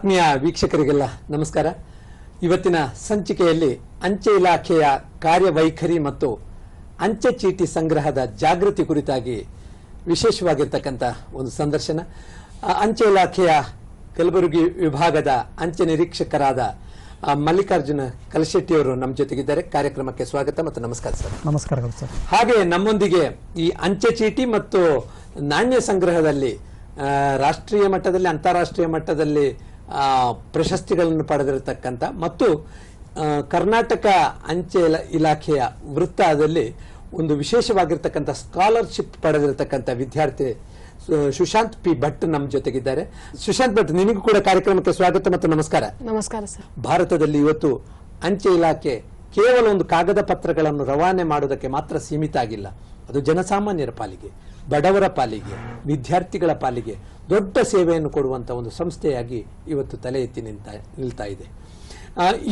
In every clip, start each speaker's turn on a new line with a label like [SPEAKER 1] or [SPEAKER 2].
[SPEAKER 1] ಆತ್ಮೀಯ ವೀಕ್ಷಕರಿಗೆಲ್ಲ ನಮಸ್ಕಾರ. ಇವತ್ತಿನ ಸಂಚಿಕೆಯಲ್ಲಿ ಅಂಚೆ ಇಲಾಖೆಯ ಕಾರ್ಯವೈಖರಿ ಮತ್ತು ಅಂಚೆ ಚೀಟಿ ಸಂಗ್ರಹದ ಜಾಗೃತಿ ಕುರಿತಾಗಿ ವಿಶೇಷವಾಗಿರ್ತಕ್ಕಂಥ ಒಂದು ಸಂದರ್ಶನ. ಅಂಚೆ ಇಲಾಖೆಯ ಕಲಬುರಗಿ ವಿಭಾಗದ ಅಂಚೆ ನಿರೀಕ್ಷಕರಾದ ಮಲ್ಲಿಕಾರ್ಜುನ ಕಲಶೆಟ್ಟಿಯವರು ನಮ್ಮ ಜೊತೆಗಿದ್ದಾರೆ. ಕಾರ್ಯಕ್ರಮಕ್ಕೆ ಸ್ವಾಗತ ಮತ್ತು ನಮಸ್ಕಾರ ಸರ್.
[SPEAKER 2] ನಮಸ್ಕಾರಗಳು ಸರ್.
[SPEAKER 1] ಹಾಗೆ ನಮ್ಮೊಂದಿಗೆ ಈ ಅಂಚೆ ಚೀಟಿ ಮತ್ತು ನಾಣ್ಯ ಸಂಗ್ರಹದಲ್ಲಿ ರಾಷ್ಟ್ರೀಯ ಮಟ್ಟದಲ್ಲಿ ಅಂತಾರಾಷ್ಟ್ರೀಯ ಮಟ್ಟದಲ್ಲಿ ಪ್ರಶಸ್ತಿಗಳನ್ನು ಪಡೆದಿರತಕ್ಕಂಥ ಮತ್ತು ಕರ್ನಾಟಕ ಅಂಚೆ ಇಲ- ಇಲಾಖೆಯ ವೃತ್ತದಲ್ಲಿ ಒಂದು ವಿಶೇಷವಾಗಿರ್ತಕ್ಕಂಥ ಸ್ಕಾಲರ್ಶಿಪ್ ಪಡೆದಿರತಕ್ಕಂಥ ವಿದ್ಯಾರ್ಥಿ ಸುಶಾಂತ್ ಪಿ ಭಟ್ ನಮ್ಮ ಜೊತೆಗಿದ್ದಾರೆ. ಸುಶಾಂತ್ ಭಟ್ ನಿಮಗೂ ಕೂಡ ಕಾರ್ಯಕ್ರಮಕ್ಕೆ ಸ್ವಾಗತ ಮತ್ತು ನಮಸ್ಕಾರ.
[SPEAKER 3] ನಮಸ್ಕಾರ ಸರ್.
[SPEAKER 1] ಭಾರತದಲ್ಲಿ ಇವತ್ತು ಅಂಚೆ ಇಲಾಖೆ ಕೇವಲ ಒಂದು ಕಾಗದ ಪತ್ರಗಳನ್ನು ರವಾನೆ ಮಾಡುವುದಕ್ಕೆ ಮಾತ್ರ ಸೀಮಿತ ಆಗಿಲ್ಲ. ಅದು ಜನಸಾಮಾನ್ಯರ ಪಾಲಿಗೆ ಬಡವರ ಪಾಲಿಗೆ ವಿದ್ಯಾರ್ಥಿಗಳ ಪಾಲಿಗೆ ದೊಡ್ಡ ಸೇವೆಯನ್ನು ಕೊಡುವಂಥ ಒಂದು ಸಂಸ್ಥೆಯಾಗಿ ಇವತ್ತು ತಲೆ ಎತ್ತಿ ನಿಂತ ನಿಲ್ತಾ ಇದೆ.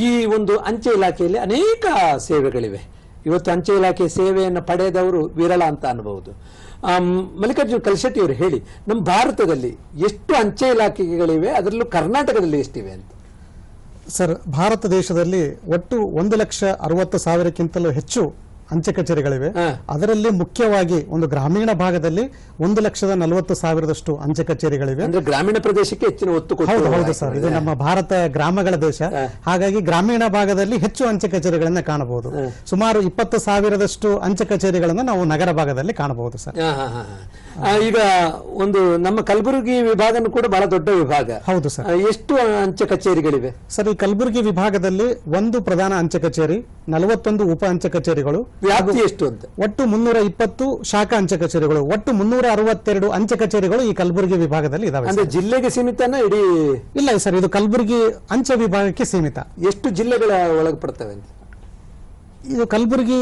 [SPEAKER 1] ಈ ಒಂದು ಅಂಚೆ ಇಲಾಖೆಯಲ್ಲಿ ಅನೇಕ ಸೇವೆಗಳಿವೆ. ಇವತ್ತು ಅಂಚೆ ಇಲಾಖೆ ಸೇವೆಯನ್ನು ಪಡೆದವರು ವಿರಳ ಅಂತ ಅನ್ಬಹುದು. ಮಲ್ಲಿಕಾರ್ಜುನ್ ಕಲ್ಶೆಟ್ಟಿ ಅವರು ಹೇಳಿ ನಮ್ಮ ಭಾರತದಲ್ಲಿ ಎಷ್ಟು ಅಂಚೆ ಇಲಾಖೆಗಳಿವೆ, ಅದರಲ್ಲೂ ಕರ್ನಾಟಕದಲ್ಲಿ ಎಷ್ಟಿವೆ ಅಂತ?
[SPEAKER 2] ಸರ್, ಭಾರತ ದೇಶದಲ್ಲಿ ಒಟ್ಟು ಒಂದು ಲಕ್ಷ ಅರವತ್ತು ಸಾವಿರಕ್ಕಿಂತಲೂ ಹೆಚ್ಚು ಅಂಚೆ ಕಚೇರಿಗಳಿವೆ. ಅದರಲ್ಲಿ ಮುಖ್ಯವಾಗಿ ಒಂದು ಗ್ರಾಮೀಣ ಭಾಗದಲ್ಲಿ ಒಂದು ಲಕ್ಷದ ನಲವತ್ತು ಸಾವಿರದಷ್ಟು ಅಂಚೆ ಕಚೇರಿಗಳಿವೆ.
[SPEAKER 1] ಅಂದ್ರೆ ಗ್ರಾಮೀಣ ಪ್ರದೇಶಕ್ಕೆ ಹೆಚ್ಚಿನ ಒತ್ತು
[SPEAKER 2] ಹೌದು ಹೌದು ಸರ್. ಇದು ನಮ್ಮ ಭಾರತ ಗ್ರಾಮಗಳ ದೇಶ. ಹಾಗಾಗಿ ಗ್ರಾಮೀಣ ಭಾಗದಲ್ಲಿ ಹೆಚ್ಚು ಅಂಚೆ ಕಚೇರಿಗಳನ್ನ ಕಾಣಬಹುದು. ಸುಮಾರು ಇಪ್ಪತ್ತು ಸಾವಿರದಷ್ಟು ಅಂಚೆ ಕಚೇರಿಗಳನ್ನ ನಾವು ನಗರ ಭಾಗದಲ್ಲಿ ಕಾಣಬಹುದು ಸರ್.
[SPEAKER 1] ಈಗ ಒಂದು ನಮ್ಮ ಕಲಬುರಗಿ ವಿಭಾಗನೂ ಕೂಡ ಬಹಳ ದೊಡ್ಡ ವಿಭಾಗ.
[SPEAKER 2] ಹೌದು ಸರ್.
[SPEAKER 1] ಎಷ್ಟು ಅಂಚೆ ಕಚೇರಿಗಳಿವೆ?
[SPEAKER 2] ಸರ್ ಈ ಕಲಬುರಗಿ ವಿಭಾಗದಲ್ಲಿ ಒಂದು ಪ್ರಧಾನ ಅಂಚೆ ಕಚೇರಿ ನಲವತ್ತೊಂದು ಉಪ ಅಂಚೆ ಕಚೇರಿಗಳು
[SPEAKER 1] ವ್ಯಾಪ್ತಿ ಎಷ್ಟು ಅಂತ?
[SPEAKER 2] ಒಟ್ಟು ಮುನ್ನೂರ ಇಪ್ಪತ್ತು ಶಾಖಾ ಅಂಚೆ ಕಚೇರಿಗಳು ಒಟ್ಟು ಮುನ್ನೂರ ಅರವತ್ತೆರಡು ಅಂಚೆ ಕಚೇರಿಗಳು ಈ ಕಲಬುರಗಿ ವಿಭಾಗದಲ್ಲಿ ಇದಾವೆ
[SPEAKER 1] ಅಂದ್ರೆ ಜಿಲ್ಲೆಗೆ ಸೀಮಿತನ ಇಡೀ
[SPEAKER 2] ಇಲ್ಲ ಸರ್ ಇದು ಕಲಬುರಗಿ ಅಂಚೆ ವಿಭಾಗಕ್ಕೆ ಸೀಮಿತ.
[SPEAKER 1] ಎಷ್ಟು ಜಿಲ್ಲೆಗಳ ಒಳಪಡ್ತವೆ ಅಂತ?
[SPEAKER 2] ಇದು ಕಲಬುರಗಿ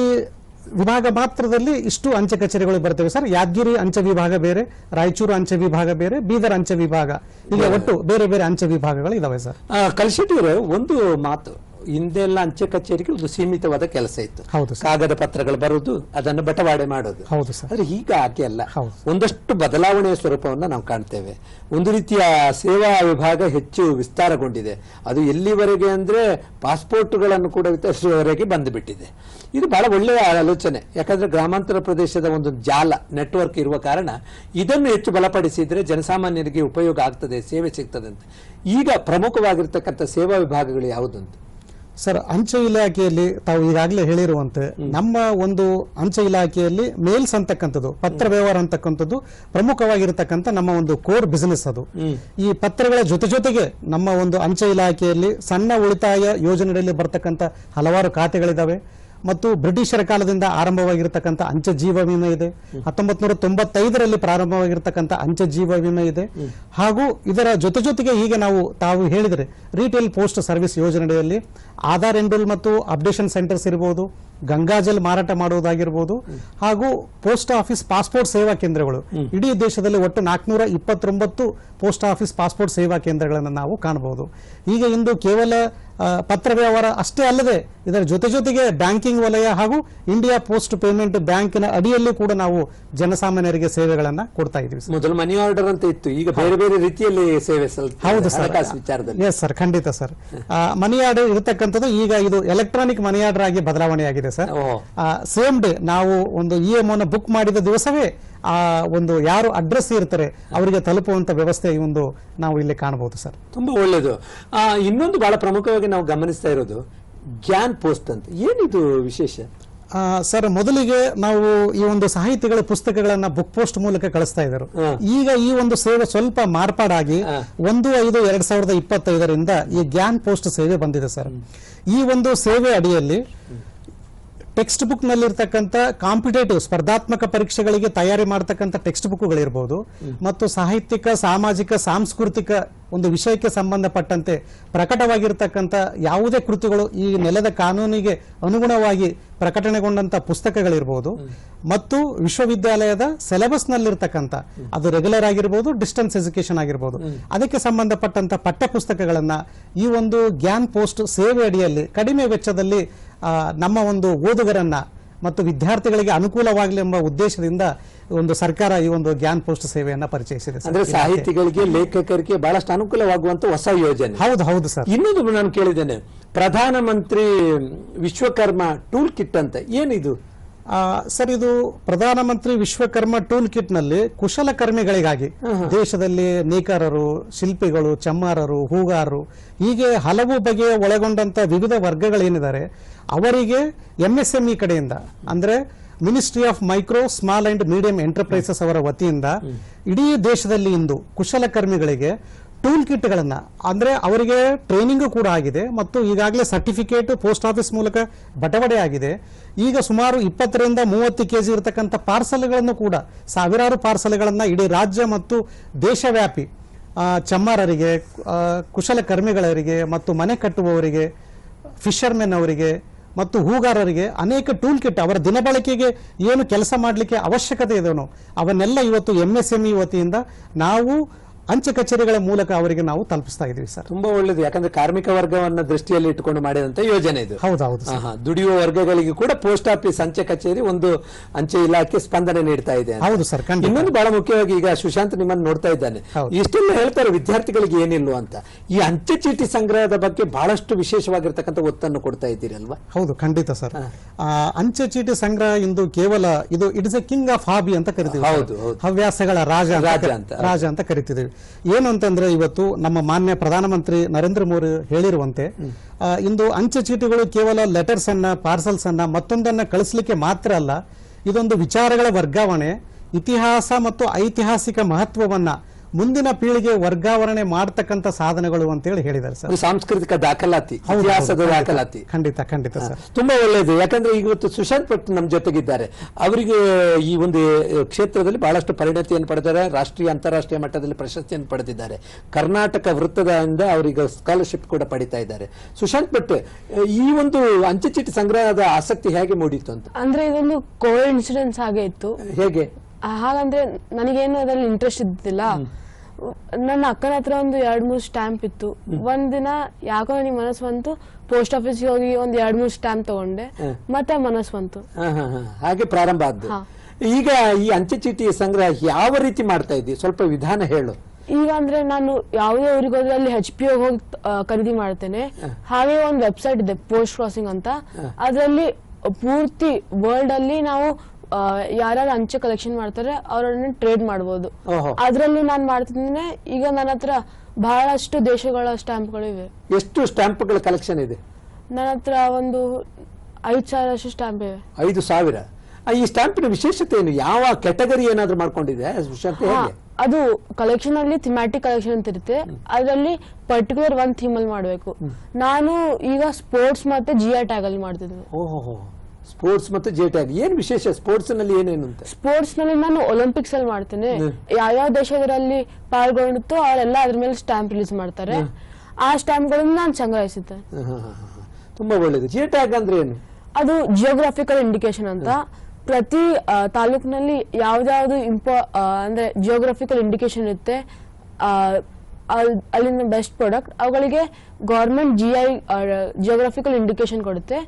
[SPEAKER 2] ವಿಭಾಗ ಮಾತ್ರದಲ್ಲಿ ಇಷ್ಟು ಅಂಚೆ ಕಚೇರಿಗಳು ಬರ್ತವೆ ಸರ್. ಯಾದಗಿರಿ ಅಂಚೆ ವಿಭಾಗ ಬೇರೆ ರಾಯಚೂರು ಅಂಚೆ ವಿಭಾಗ ಬೇರೆ ಬೀದರ್ ಅಂಚೆ ವಿಭಾಗ. ಹೀಗೆ ಒಟ್ಟು ಬೇರೆ ಬೇರೆ ಅಂಚೆ ವಿಭಾಗಗಳು ಇದಾವೆ ಸರ್.
[SPEAKER 1] ಆ, ಕಲ್ಶೆಟ್ಟಿ ಒಂದು ಮಾತು. ಹಿಂದೆಲ್ಲ ಅಂಚೆ ಕಚೇರಿಗೆ ಒಂದು ಸೀಮಿತವಾದ ಕೆಲಸ ಇತ್ತು. ಕಾಗದ ಪತ್ರಗಳು ಬರುವುದು ಅದನ್ನು ಬಟವಾಡೆ ಮಾಡೋದು. ಆದ್ರೆ ಈಗ ಹಾಗೆ ಅಲ್ಲ. ಒಂದಷ್ಟು ಬದಲಾವಣೆಯ ಸ್ವರೂಪವನ್ನು ನಾವು ಕಾಣ್ತೇವೆ. ಒಂದು ರೀತಿಯ ಸೇವಾ ವಿಭಾಗ ಹೆಚ್ಚು ವಿಸ್ತಾರಗೊಂಡಿದೆ. ಅದು ಎಲ್ಲಿವರೆಗೆ ಅಂದ್ರೆ ಪಾಸ್ಪೋರ್ಟ್ಗಳನ್ನು ಕೂಡ ವಿತರಿಸುವವರೆಗೆ ಬಂದುಬಿಟ್ಟಿದೆ. ಇದು ಬಹಳ ಒಳ್ಳೆಯ ಆಲೋಚನೆ. ಯಾಕಂದ್ರೆ ಗ್ರಾಮಾಂತರ ಪ್ರದೇಶದ ಒಂದು ಜಾಲ ನೆಟ್ವರ್ಕ್ ಇರುವ ಕಾರಣ ಇದನ್ನು ಹೆಚ್ಚು ಬಲಪಡಿಸಿದ್ರೆ ಜನಸಾಮಾನ್ಯರಿಗೆ ಉಪಯೋಗ ಆಗ್ತದೆ ಸೇವೆ ಸಿಗ್ತದೆ ಅಂತ. ಈಗ ಪ್ರಮುಖವಾಗಿರ್ತಕ್ಕಂಥ ಸೇವಾ ವಿಭಾಗಗಳು ಯಾವುದು ಅಂತ
[SPEAKER 2] ಸರ್ ಅಂಚೆ ಇಲಾಖೆಯಲ್ಲಿ ತಾವು ಈಗಾಗಲೇ ಹೇಳಿರುವಂತೆ ನಮ್ಮ ಒಂದು ಅಂಚೆ ಇಲಾಖೆಯಲ್ಲಿ ಮೇಲ್ಸ್ ಅಂತಕ್ಕಂಥದ್ದು ಪತ್ರ ವ್ಯವಹಾರ ಅಂತಕ್ಕಂಥದ್ದು ಪ್ರಮುಖವಾಗಿರತಕ್ಕಂಥ ನಮ್ಮ ಒಂದು ಕೋರ್ ಬಿಸಿನೆಸ್ ಅದು. ಈ ಪತ್ರಗಳ ಜೊತೆ ಜೊತೆಗೆ ನಮ್ಮ ಒಂದು ಅಂಚೆ ಇಲಾಖೆಯಲ್ಲಿ ಸಣ್ಣ ಉಳಿತಾಯ ಯೋಜನೆಯಲ್ಲಿ ಬರ್ತಕ್ಕಂಥ ಹಲವಾರು ಖಾತೆಗಳಿದಾವೆ. ಮತ್ತು ಬ್ರಿಟಿಷರ ಕಾಲದಿಂದ ಆರಂಭವಾಗಿರ್ತಕ್ಕಂಥ ಅಂಚೆ ಜೀವ ವಿಮೆ ಇದೆ. ಹತ್ತೊಂಬತ್ ನೂರ ತೊಂಬತ್ತೈದರಲ್ಲಿ ಪ್ರಾರಂಭವಾಗಿರತಕ್ಕಂಥ ಅಂಚೆ ಜೀವ ವಿಮೆ ಇದೆ. ಹಾಗೂ ಇದರ ಜೊತೆ ಜೊತೆಗೆ ಈಗ ನಾವು ತಾವು ಹೇಳಿದರೆ ರೀಟೇಲ್ ಪೋಸ್ಟ್ ಸರ್ವಿಸ್ ಯೋಜನೆಯಲ್ಲಿ ಆಧಾರ್ ಎನ್ರೋಲ್ ಮತ್ತು ಅಪ್ಡೇಷನ್ ಸೆಂಟರ್ಸ್ ಇರಬಹುದು ಗಂಗಾಜಲ್ ಮಾರಾಟ ಮಾಡುವುದಾಗಿರ್ಬೋದು ಹಾಗೂ ಪೋಸ್ಟ್ ಆಫೀಸ್ ಪಾಸ್ಪೋರ್ಟ್ ಸೇವಾ ಕೇಂದ್ರಗಳು. ಇಡೀ ದೇಶದಲ್ಲಿ ಒಟ್ಟು ನಾಲ್ಕುನೂರ ಇಪ್ಪತ್ತೊಂಬತ್ತು ಪೋಸ್ಟ್ ಆಫೀಸ್ ಪಾಸ್ಪೋರ್ಟ್ ಸೇವಾ ಕೇಂದ್ರಗಳನ್ನು ನಾವು ಕಾಣಬಹುದು. ಈಗ ಇಂದು ಕೇವಲ ಪತ್ರ ವ್ಯವಹಾರ ಅಷ್ಟೇ ಅಲ್ಲದೆ ಇದರ ಜೊತೆ ಜೊತೆಗೆ ಬ್ಯಾಂಕಿಂಗ್ ವಲಯ ಹಾಗೂ ಇಂಡಿಯಾ ಪೋಸ್ಟ್ ಪೇಮೆಂಟ್ ಬ್ಯಾಂಕಿನ ಅಡಿಯಲ್ಲಿ ಕೂಡ ನಾವು ಜನಸಾಮಾನ್ಯರಿಗೆ ಸೇವೆಗಳನ್ನ ಕೊಡ್ತಾ ಇದೀವಿ.
[SPEAKER 1] ಮೊದಲು ಮನಿ ಆರ್ಡರ್ ಅಂತ ಇತ್ತು ಈಗ ಬೇರೆ ಬೇರೆ ರೀತಿಯಲ್ಲಿ ಸೇವೆ
[SPEAKER 2] ಹೌದು ಸರ್.
[SPEAKER 1] ವಿಚಾರದಲ್ಲಿ.
[SPEAKER 2] ಎಸ್ ಸರ್ ಖಂಡಿತ ಸರ್. ಮನಿ ಆರ್ಡರ್ ಇರತಕ್ಕಂಥದ್ದು ಈಗ ಇದು ಎಲೆಕ್ಟ್ರಾನಿಕ್ ಮನಿ ಆರ್ಡರ್ ಆಗಿ ಬದಲಾವಣೆ ಆಗಿದೆ ಸರ್. ಸೇಮ್ ಡೇ ನಾವು ಒಂದು ಇ ಎಂ ಅನ್ನು ಬುಕ್ ಮಾಡಿದ ದಿವಸವೇ ಆ ಒಂದು ಯಾರು ಅಡ್ರೆಸ್ ಇರ್ತಾರೆ ಅವರಿಗೆ ತಲುಪುವಂತ ವ್ಯವಸ್ಥೆ ಈ ಒಂದು ನಾವು ಇಲ್ಲಿ ಕಾಣಬಹುದು ಸರ್.
[SPEAKER 1] ತುಂಬಾ ಒಳ್ಳೇದು. ಇನ್ನೊಂದು ಬಹಳ ಪ್ರಮುಖವಾಗಿ ನಾವು ಗಮನಿಸ್ತಾ ಇರೋದು ಗ್ಯಾನ್ ಪೋಸ್ಟ್ ಅಂತ. ಏನಿದು ವಿಶೇಷ?
[SPEAKER 2] ಸರ್ ಮೊದಲಿಗೆ ನಾವು ಈ ಒಂದು ಸಾಹಿತಿಗಳ ಪುಸ್ತಕಗಳನ್ನ ಬುಕ್ ಪೋಸ್ಟ್ ಮೂಲಕ ಕಳಿಸ್ತಾ ಇದ್ದರು. ಈಗ ಈ ಒಂದು ಸೇವೆ ಸ್ವಲ್ಪ ಮಾರ್ಪಾಡಾಗಿ. ಒಂದು ಐದು ಎರಡ್ ಸಾವಿರದ ಇಪ್ಪತ್ತೈದರಿಂದ ಈ ಗ್ಯಾನ್ ಪೋಸ್ಟ್ ಸೇವೆ ಬಂದಿದೆ ಸರ್. ಈ ಒಂದು ಸೇವೆ ಅಡಿಯಲ್ಲಿ ಟೆಕ್ಸ್ಟ್ ಬುಕ್ ನಲ್ಲಿರ್ತಕ್ಕಂಥ ಕಾಂಪಿಟೇಟಿವ್, ಸ್ಪರ್ಧಾತ್ಮಕ ಪರೀಕ್ಷೆಗಳಿಗೆ ತಯಾರಿ ಮಾಡತಕ್ಕಂಥ ಟೆಕ್ಸ್ಟ್ ಬುಕ್ಗಳಿರ್ಬೋದು ಮತ್ತು ಸಾಹಿತ್ಯಿಕ, ಸಾಮಾಜಿಕ, ಸಾಂಸ್ಕೃತಿಕ ಒಂದು ವಿಷಯಕ್ಕೆ ಸಂಬಂಧಪಟ್ಟಂತೆ ಪ್ರಕಟವಾಗಿರ್ತಕ್ಕಂಥ ಯಾವುದೇ ಕೃತಿಗಳು ಈ ನೆಲದ ಕಾನೂನಿಗೆ ಅನುಗುಣವಾಗಿ ಪ್ರಕಟಣೆಗೊಂಡಂಥ ಪುಸ್ತಕಗಳಿರ್ಬೋದು. ಮತ್ತು ವಿಶ್ವವಿದ್ಯಾಲಯದ ಸಿಲೆಬಸ್ ನಲ್ಲಿರ್ತಕ್ಕಂಥ ಅದು ರೆಗ್ಯುಲರ್ ಆಗಿರ್ಬೋದು, ಡಿಸ್ಟೆನ್ಸ್ ಎಜುಕೇಶನ್ ಆಗಿರ್ಬೋದು. ಅದಕ್ಕೆ ಸಂಬಂಧಪಟ್ಟಂಥ ಪಠ್ಯ ಪುಸ್ತಕಗಳನ್ನ ಈ ಒಂದು ಗ್ಯಾನ್ ಪೋಸ್ಟ್ ಸೇವೆ ಅಡಿಯಲ್ಲಿ ಕಡಿಮೆ ವೆಚ್ಚದಲ್ಲಿ ನಮ್ಮ ಒಂದು ಓದುಗರನ್ನ ಮತ್ತು ವಿದ್ಯಾರ್ಥಿಗಳಿಗೆ ಅನುಕೂಲವಾಗಲಿ ಎಂಬ ಉದ್ದೇಶದಿಂದ ಒಂದು ಸರ್ಕಾರ ಈ ಒಂದು ಜ್ಞಾನ ಪೋಸ್ಟ್ ಸೇವೆಯನ್ನ ಪರಿಚಯಿಸಿದೆ.
[SPEAKER 1] ಅಂದ್ರೆ ಸಾಹಿತಿಗಳಿಗೆ ಲೇಖಕರಿಗೆ ಬಹಳಷ್ಟು ಅನುಕೂಲವಾಗುವಂತ ಹೊಸ ಯೋಜನೆ.
[SPEAKER 2] ಹೌದು ಹೌದು ಸರ್.
[SPEAKER 1] ಇನ್ನೊಂದು ನಾನು ಕೇಳಿದ್ದೇನೆ ಪ್ರಧಾನಮಂತ್ರಿ ವಿಶ್ವಕರ್ಮ ಟೂಲ್ ಕಿಟ್ ಅಂತ ಏನಿದು?
[SPEAKER 2] ಸರ್ ಇದು ಪ್ರಧಾನಮಂತ್ರಿ ವಿಶ್ವಕರ್ಮ ಟೂಲ್ ಕಿಟ್ನಲ್ಲಿ ಕುಶಲಕರ್ಮಿಗಳಿಗಾಗಿ ದೇಶದಲ್ಲಿ ನೇಕಾರರು ಶಿಲ್ಪಿಗಳು ಚಮ್ಮಾರರು ಹೂಗಾರರು ಹೀಗೆ ಹಲವು ಬಗೆಯ ಒಳಗೊಂಡಂತ ವಿವಿಧ ವರ್ಗಗಳೇನಿದ್ದಾರೆ ಅವರಿಗೆ ಎಂಎಸ್ಎಂಇ ಕಡೆಯಿಂದ ಅಂದ್ರೆ ministry of micro small and medium enterprises ಅವರ ವತಿಯಿಂದ ಇಡೀ ದೇಶದಲ್ಲಿ ಇಂದು ಕುಶಲಕರ್ಮಿಗಳಿಗೆ ಟೂಲ್ ಕಿಟ್ಗಳನ್ನ, ಅಂದ್ರೆ ಅವರಿಗೆ ಟ್ರೈನಿಂಗ್ ಕೂಡ ಆಗಿದೆ ಮತ್ತು ಈಗಾಗಲೇ ಸರ್ಟಿಫಿಕೇಟ್ ಪೋಸ್ಟ್ ಆಫೀಸ್ ಮೂಲಕ ಬಟವಡೆ ಆಗಿದೆ. ಈಗ ಸುಮಾರು ಇಪ್ಪತ್ತರಿಂದ ಮೂವತ್ತು ಕೆ ಜಿ ಇರತಕ್ಕಂಥ ಪಾರ್ಸಲ್ಗಳನ್ನು ಕೂಡ, ಸಾವಿರಾರು ಪಾರ್ಸಲ್ಗಳನ್ನ ಇಡೀ ರಾಜ್ಯ ಮತ್ತು ದೇಶವ್ಯಾಪಿ ಚಮ್ಮಾರರಿಗೆ ಕುಶಲಕರ್ಮಿಗಳರಿಗೆ ಮತ್ತು ಮನೆ ಕಟ್ಟುವವರಿಗೆ ಫಿಶರ್ಮೆನ್ ಅವರಿಗೆ ಮತ್ತು ಹೂಗಾರರಿಗೆ ಅನೇಕ ಟೂಲ್ ಕಿಟ್, ಅವರ ದಿನಬಳಕೆಗೆ ಏನು ಕೆಲಸ ಮಾಡಲಿಕ್ಕೆ ಅವಶ್ಯಕತೆ ಇದೆಯೋ ಅವನ್ನೆಲ್ಲ ಇವತ್ತು ಎಂಎಸ್ಎಂಇ ವತಿಯಿಂದ ನಾವು ಅಂಚೆ ಕಚೇರಿಗಳ ಮೂಲಕ ಅವರಿಗೆ ನಾವು ತಲುಪಿಸ್ತಾ ಇದೀವಿ ಸರ್.
[SPEAKER 1] ತುಂಬಾ ಒಳ್ಳೇದು. ಯಾಕಂದ್ರೆ ಕಾರ್ಮಿಕ ವರ್ಗವನ್ನ ದೃಷ್ಟಿಯಲ್ಲಿ ಇಟ್ಟುಕೊಂಡು ಮಾಡಿದಂತ ಯೋಜನೆ ಇದು.
[SPEAKER 2] ಹೌದೌದು
[SPEAKER 1] ದುಡಿಯುವ ವರ್ಗಗಳಿಗೆ ಕೂಡ ಪೋಸ್ಟ್ ಆಫೀಸ್ ಅಂಚೆ ಕಚೇರಿ ಒಂದು ಅಂಚೆ ಇಲಾಖೆ ಸ್ಪಂದನೆ ನೀಡ್ತಾ ಇದೆ
[SPEAKER 2] ಹೌದು ಸರ್
[SPEAKER 1] ಇನ್ನೊಂದು ಬಹಳ ಮುಖ್ಯವಾಗಿ ಈಗ ಸುಶಾಂತ್ ನಿಮ್ಮನ್ನು ನೋಡ್ತಾ ಇದ್ದಾನೆ. ಇಷ್ಟೆಲ್ಲ ಹೇಳ್ತಾರೆ ವಿದ್ಯಾರ್ಥಿಗಳಿಗೆ ಏನಿಲ್ಲ ಅಂತ. ಈ ಅಂಚೆ ಚೀಟಿ ಸಂಗ್ರಹದ ಬಗ್ಗೆ ಬಹಳಷ್ಟು ವಿಶೇಷವಾಗಿರ್ತಕ್ಕಂಥ ಒತ್ತನ್ನು ಕೊಡ್ತಾ ಇದ್ದೀರಿ ಅಲ್ವಾ
[SPEAKER 2] ಹೌದು ಖಂಡಿತ ಸರ್. ಆ, ಅಂಚೆ ಚೀಟಿ ಸಂಗ್ರಹ ಇಂದು ಕೇವಲ ಇದು it's a kind of hobby ಅಂತ ಕರಿತೀವಿ
[SPEAKER 1] ಹೌದು.
[SPEAKER 2] ಹವ್ಯಾಸಗಳ ರಾಜ ಅಂತ.
[SPEAKER 1] ರಾಜ ಅಂತ
[SPEAKER 2] ಕರಿತಿದ್ದೀವಿ. ಏನು ಅಂತಂದ್ರೆ ಇವತ್ತು ನಮ್ಮ ಮಾನ್ಯ ಪ್ರಧಾನಮಂತ್ರಿ ನರೇಂದ್ರ ಮೋದಿ ಹೇಳಿರುವಂತೆ ಇಂದು ಅಂಚೆ ಚೀಟಿಗಳು ಕೇವಲ ಲೆಟರ್ಸ್ ಅನ್ನ ಪಾರ್ಸಲ್ಸ್ ಅನ್ನ ಮತ್ತೊಂದನ್ನ ಕಳಿಸ್ಲಿಕ್ಕೆ ಮಾತ್ರ ಅಲ್ಲ ಇದೊಂದು ವಿಚಾರಗಳ ವರ್ಗಾವಣೆ ಇತಿಹಾಸ ಮತ್ತು ಐತಿಹಾಸಿಕ ಮಹತ್ವವನ್ನ ಮುಂದಿನ ಪೀಳಿಗೆ ವರ್ಗಾವಣೆ ಮಾಡತಕ್ಕಂತ ಸಾಧನಗಳು ಅಂತೇಳಿ ಹೇಳಿದ್ದಾರೆ ಸರ್.
[SPEAKER 1] ಸಾಂಸ್ಕೃತಿಕ ದಾಖಲಾತಿ ಇತಿಹಾಸದ ದಾಖಲಾತಿ.
[SPEAKER 2] ಖಂಡಿತ ಖಂಡಿತ ಸರ್.
[SPEAKER 1] ತುಂಬಾ ಒಳ್ಳೆಯದು. ಯಾಕಂದ್ರೆ ಇವತ್ತು ಸುಶಾಂತ್ ಭಟ್ ನಮ್ಮ ಜೊತೆಗಿದ್ದಾರೆ. ಅವರಿಗೆ ಈ ಒಂದು ಕ್ಷೇತ್ರದಲ್ಲಿ ಬಹಳಷ್ಟು ಪರಿಣತಿಯನ್ನು ಪಡೆದಿದ್ದಾರೆ. ರಾಷ್ಟ್ರೀಯ ಅಂತಾರಾಷ್ಟ್ರೀಯ ಮಟ್ಟದಲ್ಲಿ ಪ್ರಶಸ್ತಿಯನ್ನು ಪಡೆದಿದ್ದಾರೆ. ಕರ್ನಾಟಕ ವೃತ್ತದಿಂದ ಅವರಿಗೆ ಸ್ಕಾಲರ್ಶಿಪ್ ಕೂಡ ಪಡಿತಾ ಇದ್ದಾರೆ. ಸುಶಾಂತ್ ಭಟ್ ಈ ಒಂದು ಅಂಚೆ ಚೀಟಿ ಸಂಗ್ರಹದ ಆಸಕ್ತಿ ಹೇಗೆ ಮೂಡಿತ್ತು ಅಂತ?
[SPEAKER 3] ಅಂದ್ರೆ ಇದೊಂದು ಕೋ ಇನ್ಸಿಡೆನ್ಸ್ ಹಾಗೆ ಇತ್ತು.
[SPEAKER 1] ಹೇಗೆ?
[SPEAKER 3] ಹಾಗಂದ್ರೆ ನನಗೇನು ಅದರಲ್ಲಿ ಇಂಟ್ರೆಸ್ಟ್ ಇದ್ದಿಲ್ಲ ನನ್ನ ಅಕ್ಕನ ಹತ್ರ ಒಂದು ಎರಡ್ ಮೂರ್ ಸ್ಟ್ಯಾಂಪ್ ಇತ್ತು. ಒಂದ್ ದಿನ ಯಾಕೋ ನನಗೆ ಮನಸ್ಸು ಬಂತು ಪೋಸ್ಟ್ ಆಫೀಸ್ ಹೋಗಿ ಒಂದ್ ಎರಡ್ ಮೂರ್ ಸ್ಟ್ಯಾಂಪ್ ತಗೊಂಡೆ. ಮತ್ತೆ ಮನಸ್ಸು ಬಂತು.
[SPEAKER 1] ಹಾಗೆ ಪ್ರಾರಂಭ ಆದ್ದು. ಈಗ ಈ ಅಂಚೆ ಚೀಟಿ ಸಂಗ್ರಹ ಯಾವ ರೀತಿ ಮಾಡ್ತಾ ಇದ್ದೀವಿ ಸ್ವಲ್ಪ ವಿಧಾನ ಹೇಳು.
[SPEAKER 3] ಈಗ ಅಂದ್ರೆ ನಾನು ಯಾವುದೇ ಊರಿಗೆ ಹೋದ್ರೆ ಅಲ್ಲಿ ಹೆಚ್ ಪಿ ಹೋಗಿ ಖರೀದಿ ಮಾಡ್ತೇನೆ. ಹಾಗೆ ಒಂದು ವೆಬ್ಸೈಟ್ ಇದೆ ಪೋಸ್ಟ್ ಕ್ರಾಸಿಂಗ್ ಅಂತ. ಅದರಲ್ಲಿ ಪೂರ್ತಿ ವರ್ಲ್ಡ್ ಅಲ್ಲಿ ನಾವು ಯಾರ್ಯಾರು ಅಂಚೆ ಕಲೆಕ್ಷನ್ ಮಾಡ್ತಾರೆ ಅವರನ್ನ ಟ್ರೇಡ್ ಮಾಡ್ಬೋದು.
[SPEAKER 1] ಓಹೋ.
[SPEAKER 3] ಅದ್ರಲ್ಲಿ ನಾನು ಮಾಡ್ತಿದ್ದೇನೆ ಈಗ ನನ್ನ ಹತ್ರ ಬಹಳಷ್ಟು ದೇಶಗಳ ಸ್ಟ್ಯಾಂಪ್ಗಳು ಇವೆ.
[SPEAKER 1] ಎಷ್ಟು ಸ್ಟ್ಯಾಂಪ್ಗಳ ಕಲೆಕ್ಷನ್ ಇದೆ?
[SPEAKER 3] ನನ್ನ ಹತ್ರ ಒಂದು ಐದು ಸಾವಿರಷ್ಟು ಸ್ಟ್ಯಾಂಪ್ ಇವೆ.
[SPEAKER 1] ಐದು ಸಾವಿರ. ಆ, ಈ ಸ್ಟ್ಯಾಂಪಿನ ವಿಶೇಷತೆ ಏನು ಯಾವ ಕೆಟಗರಿ ಏನಾದ್ರೂ ಮಾಡ್ಕೊಂಡಿದೆ ವಿಶೇಷತೆ
[SPEAKER 3] ಹಾ,
[SPEAKER 1] ಹೇಗೆ?
[SPEAKER 3] ಅದು ಕಲೆಕ್ಷನ್ ಅಲ್ಲಿ ಥಿಮ್ಯಾಟಿಕ್ ಕಲೆಕ್ಷನ್ ಅಂತ ಇರುತ್ತೆ. ಅದರಲ್ಲಿ ಪರ್ಟಿಕ್ಯುಲರ್ ಒಂದ್ ಥೀಮ್ ಅಲ್ಲಿ ಮಾಡ್ಬೇಕು. ನಾನು ಈಗ ಸ್ಪೋರ್ಟ್ಸ್ ಮತ್ತೆ ಜಿಯಾ ಟ್ಯಾಗ್ ಅಲ್ಲಿ ಮಾಡ್ತಿದ್ದೇನೆ.
[SPEAKER 1] ಓಹೋ ಸ್ಪೋರ್ಟ್ಸ್ ಮತ್ತೆ ಜೆ ಟ್ಯಾಗ್ ಏನ್ ವಿಶೇಷ? ಸ್ಪೋರ್ಟ್ಸ್ನಲ್ಲಿ ಏನೇನು ಅಂತ?
[SPEAKER 3] ಸ್ಪೋರ್ಟ್ಸ್ನಲ್ಲಿ ನಾನು ಒಲಿಂಪಿಕ್ಸ್ ಅಲ್ಲಿ ಮಾಡ್ತೇನೆ. ಯಾವ್ಯಾವ ದೇಶಗಳಲ್ಲಿ ಪಾಲ್ಗೊಂಡಿತ್ತು ಅವರೆಲ್ಲ ಅದ್ರ ಮೇಲೆ ಸ್ಟ್ಯಾಂಪ್ ರಿಲೀಸ್ ಮಾಡ್ತಾರೆ. ಆ ಸ್ಟ್ಯಾಂಪ್ ಗಳನ್ನ ನಾನು
[SPEAKER 1] ಹ. ತುಂಬಾ ಒಳ್ಳೇದು. ಜೆ ಟ್ಯಾಗ್ ಅಂದ್ರೆ ಏನು?
[SPEAKER 3] ಅದು ಜಿಯೋಗ್ರಾಫಿಕಲ್ ಇಂಡಿಕೇಶನ್ ಅಂತ. ಪ್ರತಿ ತಾಲೂಕಿನಲ್ಲಿ ಯಾವ್ದಾವ್ದು ಇಂಪ ಅಂದ್ರೆ ಜಿಯೋಗ್ರಾಫಿಕಲ್ ಇಂಡಿಕೇಶನ್ ಇರುತ್ತೆ ಅಲ್ಲಿನ ಬೆಸ್ಟ್ ಪ್ರಾಡಕ್ಟ್ ಅವುಗಳಿಗೆ government G I geographical indication ಕೊಡುತ್ತೆ.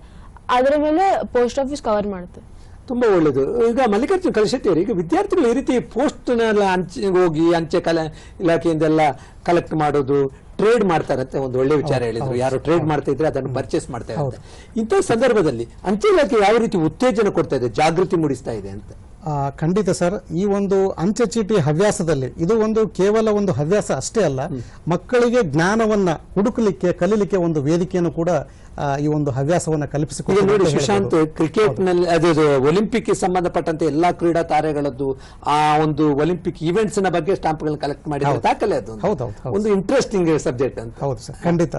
[SPEAKER 3] ಅದರ ಮೇಲೆ ಪೋಸ್ಟ್ ಆಫೀಸ್ ಕವರ್ ಮಾಡುತ್ತೆ.
[SPEAKER 1] ತುಂಬಾ ಒಳ್ಳೇದು. ಈಗ ಮಲ್ಲಿಕಾರ್ಜುನ್ ಅವರು ಈಗ ವಿದ್ಯಾರ್ಥಿಗಳು ಈ ರೀತಿ ಪೋಸ್ಟ್ ಅಂಚೆ ಹೋಗಿ ಅಂಚೆ ಕಲೆ ಇಲಾಖೆಯಿಂದೆಲ್ಲ ಕಲೆಕ್ಟ್ ಮಾಡೋದು ಟ್ರೇಡ್ ಮಾಡ್ತಾರಂತೆ. ಒಂದು ಒಳ್ಳೆ ವಿಚಾರ ಹೇಳಿದ್ರು. ಯಾರು ಟ್ರೇಡ್ ಮಾಡ್ತಾ ಇದ್ರೆ ಅದನ್ನು ಪರ್ಚೇಸ್ ಮಾಡ್ತಾ ಇದ್ದಾರೆ ಇಂಥ ಸಂದರ್ಭದಲ್ಲಿ ಅಂಚೆ ಇಲಾಖೆ ಯಾವ ರೀತಿ ಉತ್ತೇಜನ ಕೊಡ್ತಾ ಇದೆ ಜಾಗೃತಿ ಮೂಡಿಸ್ತಾ ಇದೆ ಅಂತ?
[SPEAKER 2] ಆ, ಖಂಡಿತ ಸರ್. ಈ ಒಂದು ಅಂಚೆ ಚೀಟಿ ಹವ್ಯಾಸದಲ್ಲಿ ಇದು ಒಂದು ಕೇವಲ ಒಂದು ಹವ್ಯಾಸ ಅಷ್ಟೇ ಅಲ್ಲ ಮಕ್ಕಳಿಗೆ ಜ್ಞಾನವನ್ನ ಹುಡುಕಲಿಕ್ಕೆ ಕಲೀಲಿಕ್ಕೆ ಒಂದು ವೇದಿಕೆಯನ್ನು ಕೂಡ ಈ ಒಂದು ಹವ್ಯಾಸವನ್ನ ಕಲ್ಪಿಸಿಕೊಂಡು
[SPEAKER 1] ನೋಡಿ ಸುಶಾಂತ್. ಕ್ರಿಕೆಟ್ನಲ್ಲಿ ಅದು ಒಲಿಂಪಿಕ್ ಸಂಬಂಧಪಟ್ಟಂತೆ ಎಲ್ಲಾ ಕ್ರೀಡಾ ತಾರೆಗಳದ್ದು ಆ ಒಂದು ಒಲಿಂಪಿಕ್ ಈವೆಂಟ್ಸ್ನ ಬಗ್ಗೆ ಸ್ಟಾಂಪ್ ಗಳನ್ನ ಕಲೆಕ್ಟ್ ಮಾಡಿ ದಾಖಲೆ ಅದು ಒಂದು. ಇಂಟ್ರೆಸ್ಟಿಂಗ್ ಸಬ್ಜೆಕ್ಟ್ ಅಂತ.
[SPEAKER 2] ಹೌದು ಸರ್ ಖಂಡಿತ.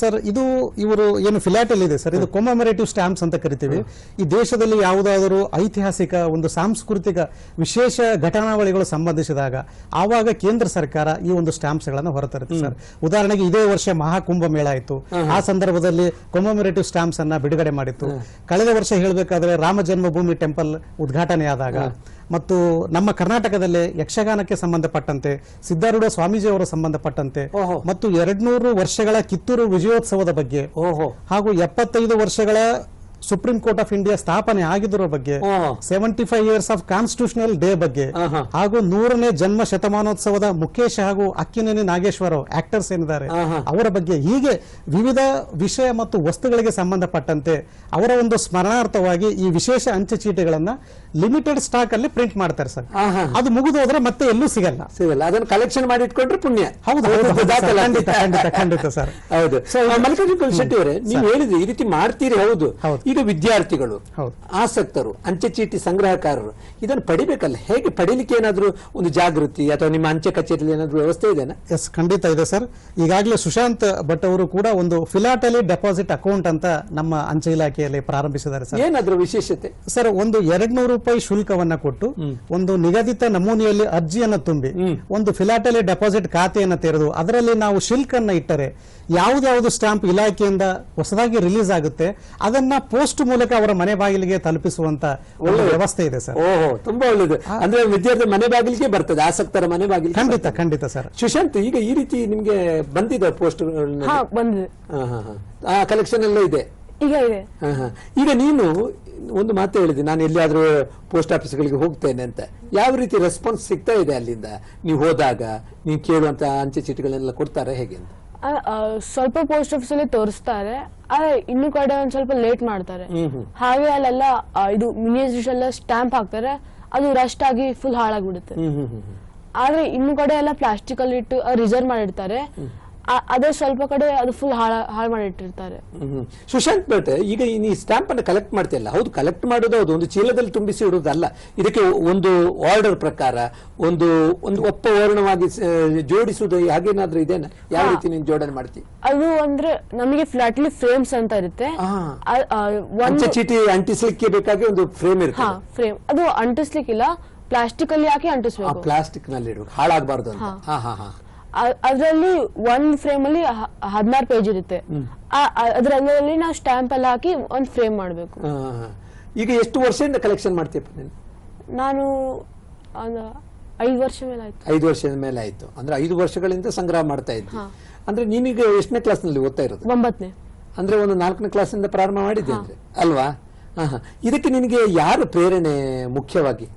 [SPEAKER 2] ಸರ್ ಇದು ಇವರು ಏನು ಫಿಲಾಟಲ್ ಇದೆ ಸರ್ ಇದು ಕೊಮಮರೇಟಿವ್ ಸ್ಟಾಂಪ್ಸ್ ಅಂತ ಕರಿತೀವಿ. ಈ ದೇಶದಲ್ಲಿ ಯಾವುದಾದರೂ ಐತಿಹಾಸಿಕ ಒಂದು ಸಾಂಸ್ಕೃತಿಕ ವಿಶೇಷ ಘಟನಾವಳಿಗಳು ಸಂಬಂಧಿಸಿದಾಗ ಆವಾಗ ಕೇಂದ್ರ ಸರ್ಕಾರ ಈ ಒಂದು ಸ್ಟಾಂಪ್ಸ್ ಗಳನ್ನ ಹೊರತರುತ್ತೆ ಸರ್. ಉದಾಹರಣೆಗೆ ಇದೇ ವರ್ಷ ಮಹಾಕುಂಭ ಮೇಳ ಇತ್ತು ಆ ಸಂದರ್ಭದಲ್ಲಿ ಕೊಮಮರೇಟಿವ್ ಸ್ಟಾಂಪ್ಸ್ ಅನ್ನ ಬಿಡುಗಡೆ ಮಾಡಿತ್ತು. ಕಳೆದ ವರ್ಷ ಹೇಳಬೇಕಾದ್ರೆ ರಾಮ ಜನ್ಮಭೂಮಿ ಟೆಂಪಲ್ ಉದ್ಘಾಟನೆ ಆದಾಗ ಮತ್ತು ನಮ್ಮ ಕರ್ನಾಟಕದಲ್ಲಿ ಯಕ್ಷಗಾನಕ್ಕೆ ಸಂಬಂಧಪಟ್ಟಂತೆ ಸಿದ್ಧಾರೂಢ ಸ್ವಾಮೀಜಿ ಅವರ ಸಂಬಂಧಪಟ್ಟಂತೆ ಮತ್ತು ಎರಡ್ನೂರು ವರ್ಷಗಳ ಕಿತ್ತೂರು ವಿಜಯೋತ್ಸವದ ಬಗ್ಗೆ ಹಾಗೂ ಎಪ್ಪತ್ತೈದು ವರ್ಷಗಳ ಸುಪ್ರೀಂ ಕೋರ್ಟ್ ಆಫ್ ಇಂಡಿಯಾ ಸ್ಥಾಪನೆ ಆಗಿದ್ರ ಬಗ್ಗೆ. Seventy five years of constitutional day ಬಗ್ಗೆ ಹಾಗೂ ನೂರನೇ ಜನ್ಮ ಶತಮಾನೋತ್ಸವದ ಮುಖೇಶ್ ಹಾಗೂ ಅಕ್ಕಿನೇನಿ ನಾಗೇಶ್ವರ ಆಕ್ಟರ್ಸ್ ಏನಿದ್ದಾರೆ ಅವರ ಬಗ್ಗೆ ಹೀಗೆ ವಿವಿಧ ವಿಷಯ ಮತ್ತು ವಸ್ತುಗಳಿಗೆ ಸಂಬಂಧಪಟ್ಟಂತೆ ಅವರ ಒಂದು ಸ್ಮರಣಾರ್ಥವಾಗಿ ಈ ವಿಶೇಷ ಅಂಚೆ ಚೀಟಿಗಳನ್ನ ಲಿಮಿಟೆಡ್ ಸ್ಟಾಕ್ ಅಲ್ಲಿ ಪ್ರಿಂಟ್ ಮಾಡ್ತಾರೆ ಸರ್. ಅದು ಮುಗಿದು ಹೋದ್ರೆ ಮತ್ತೆ ಎಲ್ಲೂ ಸಿಗಲ್ಲ.
[SPEAKER 1] ಸಿಗಲ್ಲ. ಅದನ್ನ ಕಲೆಕ್ಷನ್ ಮಾಡಿ ಇಟ್ಕೊಂಡ್ರೆ ಪುಣ್ಯ.
[SPEAKER 2] ಹೌದು. ಖಂಡಿತ, ಖಂಡಿತ, ಖಂಡಿತ, ಸರ್.
[SPEAKER 1] ಹೌದು. ಮಲ್ಲಿಕಾರ್ಜುನ್ ಮಲ್ಲಿಕಾರ್ಜುನ ಅವರೇ ನೀವು ಹೇಳಿದ್ರಿ ಈ ರೀತಿ ಮಾಡ್ತೀರಿ ಹೌದು.
[SPEAKER 2] ಹೌದು.
[SPEAKER 1] ಈಗ ವಿದ್ಯಾರ್ಥಿಗಳು. ಆಸಕ್ತರು ಅಂಚೆ ಚೀಟಿ ಸಂಗ್ರಹಕಾರರು. ಇದನ್ನು ಪಡಿಬೇಕಲ್ಲ ಹೇಗೆ ಪಡಿಲಿಕ್ಕೆ ಏನಾದರೂ ಒಂದು ಜಾಗೃತಿ ಅಥವಾ ನಿಮ್ಮ ಅಂಚೆ ಕಚೇರಿಯಲ್ಲಿ ಏನಾದರೂ ವ್ಯವಸ್ಥೆ ಇದೆನಾ
[SPEAKER 2] ಎಸ್ ಖಂಡಿತ ಇದೆ ಸರ್. ಈಗಾಗಲೇ ಸುಶಾಂತ್ ಭಟ್ ಅವರು ಕೂಡ ಒಂದು ಫಿಲಾಟಲಿ ಡೆಪಾಸಿಟ್ ಅಕೌಂಟ್ ಅಂತ ನಮ್ಮ ಅಂಚೆ ಇಲಾಖೆಯಲ್ಲಿ ಪ್ರಾರಂಭಿಸಿದ್ದಾರೆ ಸರ್.
[SPEAKER 1] ಏನಾದ್ರು ವಿಶೇಷತೆ?
[SPEAKER 2] ಸರ್ ಒಂದು ಎರಡ್ ನೂರು ರೂಪಾಯಿ ಶುಲ್ಕವನ್ನ ಕೊಟ್ಟು ಒಂದು ನಿಗದಿತ ನಮೂನೆಯಲ್ಲಿ ಅರ್ಜಿಯನ್ನು ತುಂಬಿ ಒಂದು ಫಿಲಾಟಲಿ ಡೆಪಾಸಿಟ್ ಖಾತೆಯನ್ನು ತೆರೆದು ಅದರಲ್ಲಿ ನಾವು ಶುಲ್ಕನ್ನ ಇಟ್ಟರೆ ಯಾವ್ದಾವುದು ಸ್ಟಾಂಪ್ ಇಲಾಖೆಯಿಂದ ಹೊಸದಾಗಿ ರಿಲೀಸ್ ಆಗುತ್ತೆ ಅದನ್ನ ಪೋಸ್ಟ್ ಮೂಲಕ ಅವರ ಮನೆ ಬಾಗಿಲಿಗೆ ತಲುಪಿಸುವಂತ ಒಂದು ವ್ಯವಸ್ಥೆ ಇದೆ ಸರ್.
[SPEAKER 1] ಓಹೋ ತುಂಬಾ ಒಳ್ಳೇದು ಅಂದ್ರೆ ವಿದ್ಯಾರ್ಥಿ ಮನೆ ಬಾಗಿಲಿಗೆ ಬರ್ತದೆ ಆಸಕ್ತರ ಮನೆ ಬಾಗಿಲಿಗೆ
[SPEAKER 2] ಖಂಡಿತ ಖಂಡಿತ ಸರ್.
[SPEAKER 1] ಸುಶಾಂತ್ ಈಗ ಈ ರೀತಿ ನಿಮ್ಗೆ ಬಂದಿದೆ ಪೋಸ್ಟ್
[SPEAKER 3] ಹಾ ಬಂದಿದೆ.
[SPEAKER 1] ಆ ಕಲೆಕ್ಷನ್ ಎಲ್ಲ ಇದೆ?
[SPEAKER 3] ಈಗ ಇದೆ.
[SPEAKER 1] ಹಾ, ಹಾ. ಈಗ ನೀನು ಒಂದು ಮಾತು ಹೇಳಿದೆ ನಾನು ಎಲ್ಲಿಯಾದ್ರೂ ಪೋಸ್ಟ್ ಆಫೀಸ್ಗಳಿಗೆ ಹೋಗ್ತೇನೆ ಅಂತ. ಯಾವ ರೀತಿ ರೆಸ್ಪಾನ್ಸ್ ಸಿಗ್ತಾ ಇದೆ ಅಲ್ಲಿಂದ? ನೀವು ಹೋದಾಗ ನೀವು ಕೇಳುವಂತ ಅಂಚೆ ಚೀಟಿಗಳನ್ನೆಲ್ಲ ಕೊಡ್ತಾರೆ ಹೇಗೆ ಅಂತ?
[SPEAKER 3] ಸ್ವಲ್ಪ ಪೋಸ್ಟ್ ಆಫೀಸ್ ಅಲ್ಲಿ ತೋರಿಸ್ತಾರೆ. ಆದ್ರೆ ಇನ್ನು ಕಡೆ ಒಂದ್ ಸ್ವಲ್ಪ ಲೇಟ್ ಮಾಡ್ತಾರೆ. ಹಾಗೆ ಅಲ್ಲೆಲ್ಲ ಆ, ಇದು ಮಿನಿಯೇಚರ್ಸ್ ಎಲ್ಲ ಸ್ಟ್ಯಾಂಪ್ ಹಾಕ್ತಾರೆ. ಅದು ರಸ್ಟ್ ಆಗಿ ಫುಲ್ ಹಾಳಾಗ್ಬಿಡುತ್ತೆ. ಆದ್ರೆ ಇನ್ನು ಕಡೆ ಎಲ್ಲ ಪ್ಲಾಸ್ಟಿಕ್ ಅಲ್ಲಿ ಇಟ್ಟು ರಿಸರ್ವ್ ಮಾಡಿರ್ತಾರೆ ಅದೇ ಸ್ವಲ್ಪ ಕಡೆ ಅದು ಫುಲ್ ಹಾಳ ಹಾಳು ಮಾಡಿಟ್ಟಿರ್ತಾರೆ.
[SPEAKER 1] ಸುಶಾಂತ್ ಬೇಟೆ ಈಗ ಈ ನೀ ಸ್ಟಾಂಪ್ ಅನ್ನು ಕಲೆಕ್ಟ್ ಮಾಡ್ತಿಲ್ಲ ಹೌದು ಕಲೆಕ್ಟ್ ಮಾಡೋದು ಹೌದು ಒಂದು ಚೀಲದಲ್ಲಿ ತುಂಬಿಸಿ ಇಡುವುದಲ್ಲ. ಇದಕ್ಕೆ ಒಂದು ಆರ್ಡರ್ ಪ್ರಕಾರ ಒಂದು ಒಂದು ಒಪ್ಪ ವರ್ಣವಾಗಿ ಜೋಡಿಸುವುದು ಹಾಗೇನಾದ್ರೂ ಇದೇನ? ಯಾವ ರೀತಿ ನೀನ್ ಜೋಡಣೆ ಮಾಡ್ತಿ?
[SPEAKER 3] ಅದು ಅಂದ್ರೆ ನಮಗೆ ಫ್ಲಾಟ್ಲಿ ಫ್ರೇಮ್ಸ್ ಅಂತ ಇರುತ್ತೆ. ಒಂದು
[SPEAKER 1] ಚೀಟಿ ಅಂಟಿಸ್ಲಿಕ್ಕೆ ಬೇಕಾಗಿ ಒಂದು ಫ್ರೇಮ್ ಇರುತ್ತೆ
[SPEAKER 3] ಫ್ರೇಮ್ ಅದು ಅಂಟಿಸ್ಲಿಕ್ಕಿಲ್ಲ ಪ್ಲಾಸ್ಟಿಕ್ ಅಲ್ಲಿ ಹಾಕಿ ಅಂಟಿಸ್ಬೇಕು.
[SPEAKER 1] ಪ್ಲಾಸ್ಟಿಕ್ನಲ್ಲಿ ಇಡಬೇಕು ಹಾಳಾಗಬಾರ್ದು ಅಂತ. ಹಾ ಹಾ ಹಾ.
[SPEAKER 3] ಅದರಲ್ಲಿ ಒಂದ್ ಫ್ರೇಮ್ ಅಲ್ಲಿ ಹದಿನಾರು ಪೇಜ್ ಇರುತ್ತೆ. ಆ- ಅಂಗದಲ್ಲಿ ಅದ್ರಲ್ಲಿ ನಾವು ಸ್ಟ್ಯಾಂಪ್ ಎಲ್ಲ ಹಾಕಿ ಒಂದ್ ಫ್ರೇಮ್ ಮಾಡ್ಬೇಕು.
[SPEAKER 1] ಈಗ ಎಷ್ಟು ವರ್ಷದಿಂದ ಕಲೆಕ್ಷನ್ ಮಾಡ್ತೀಯಪ್ಪ ನೀನು?
[SPEAKER 3] ನಾನು ಐದು ವರ್ಷ ಮೇಲೆ ಆಯ್ತು.
[SPEAKER 1] ಐದು ವರ್ಷದ ಮೇಲೆ ಆಯ್ತು. ಅಂದ್ರೆ ಐದು ವರ್ಷಗಳಿಂದ ಸಂಗ್ರಹ ಮಾಡ್ತಾ ಇದ್ದೆ. ಅಂದ್ರೆ ನೀನೀಗ ಎಷ್ಟನೇ ಕ್ಲಾಸ್ನಲ್ಲಿ ಓದ್ತಾ ಇರೋದು?
[SPEAKER 3] ಒಂಬತ್ತನೇ
[SPEAKER 1] ಅಂದ್ರೆ ಒಂದು ನಾಲ್ಕನೇ ಕ್ಲಾಸಿಂದ ಪ್ರಾರಂಭ ಮಾಡಿದ್ದೆ ಅಂದ್ರೆ? ಅಲ್ವಾ. ಇದಕ್ಕೆ ನಿನಗೆ ಯಾರು ಪ್ರೇರಣೆ ಮುಖ್ಯವಾಗಿ?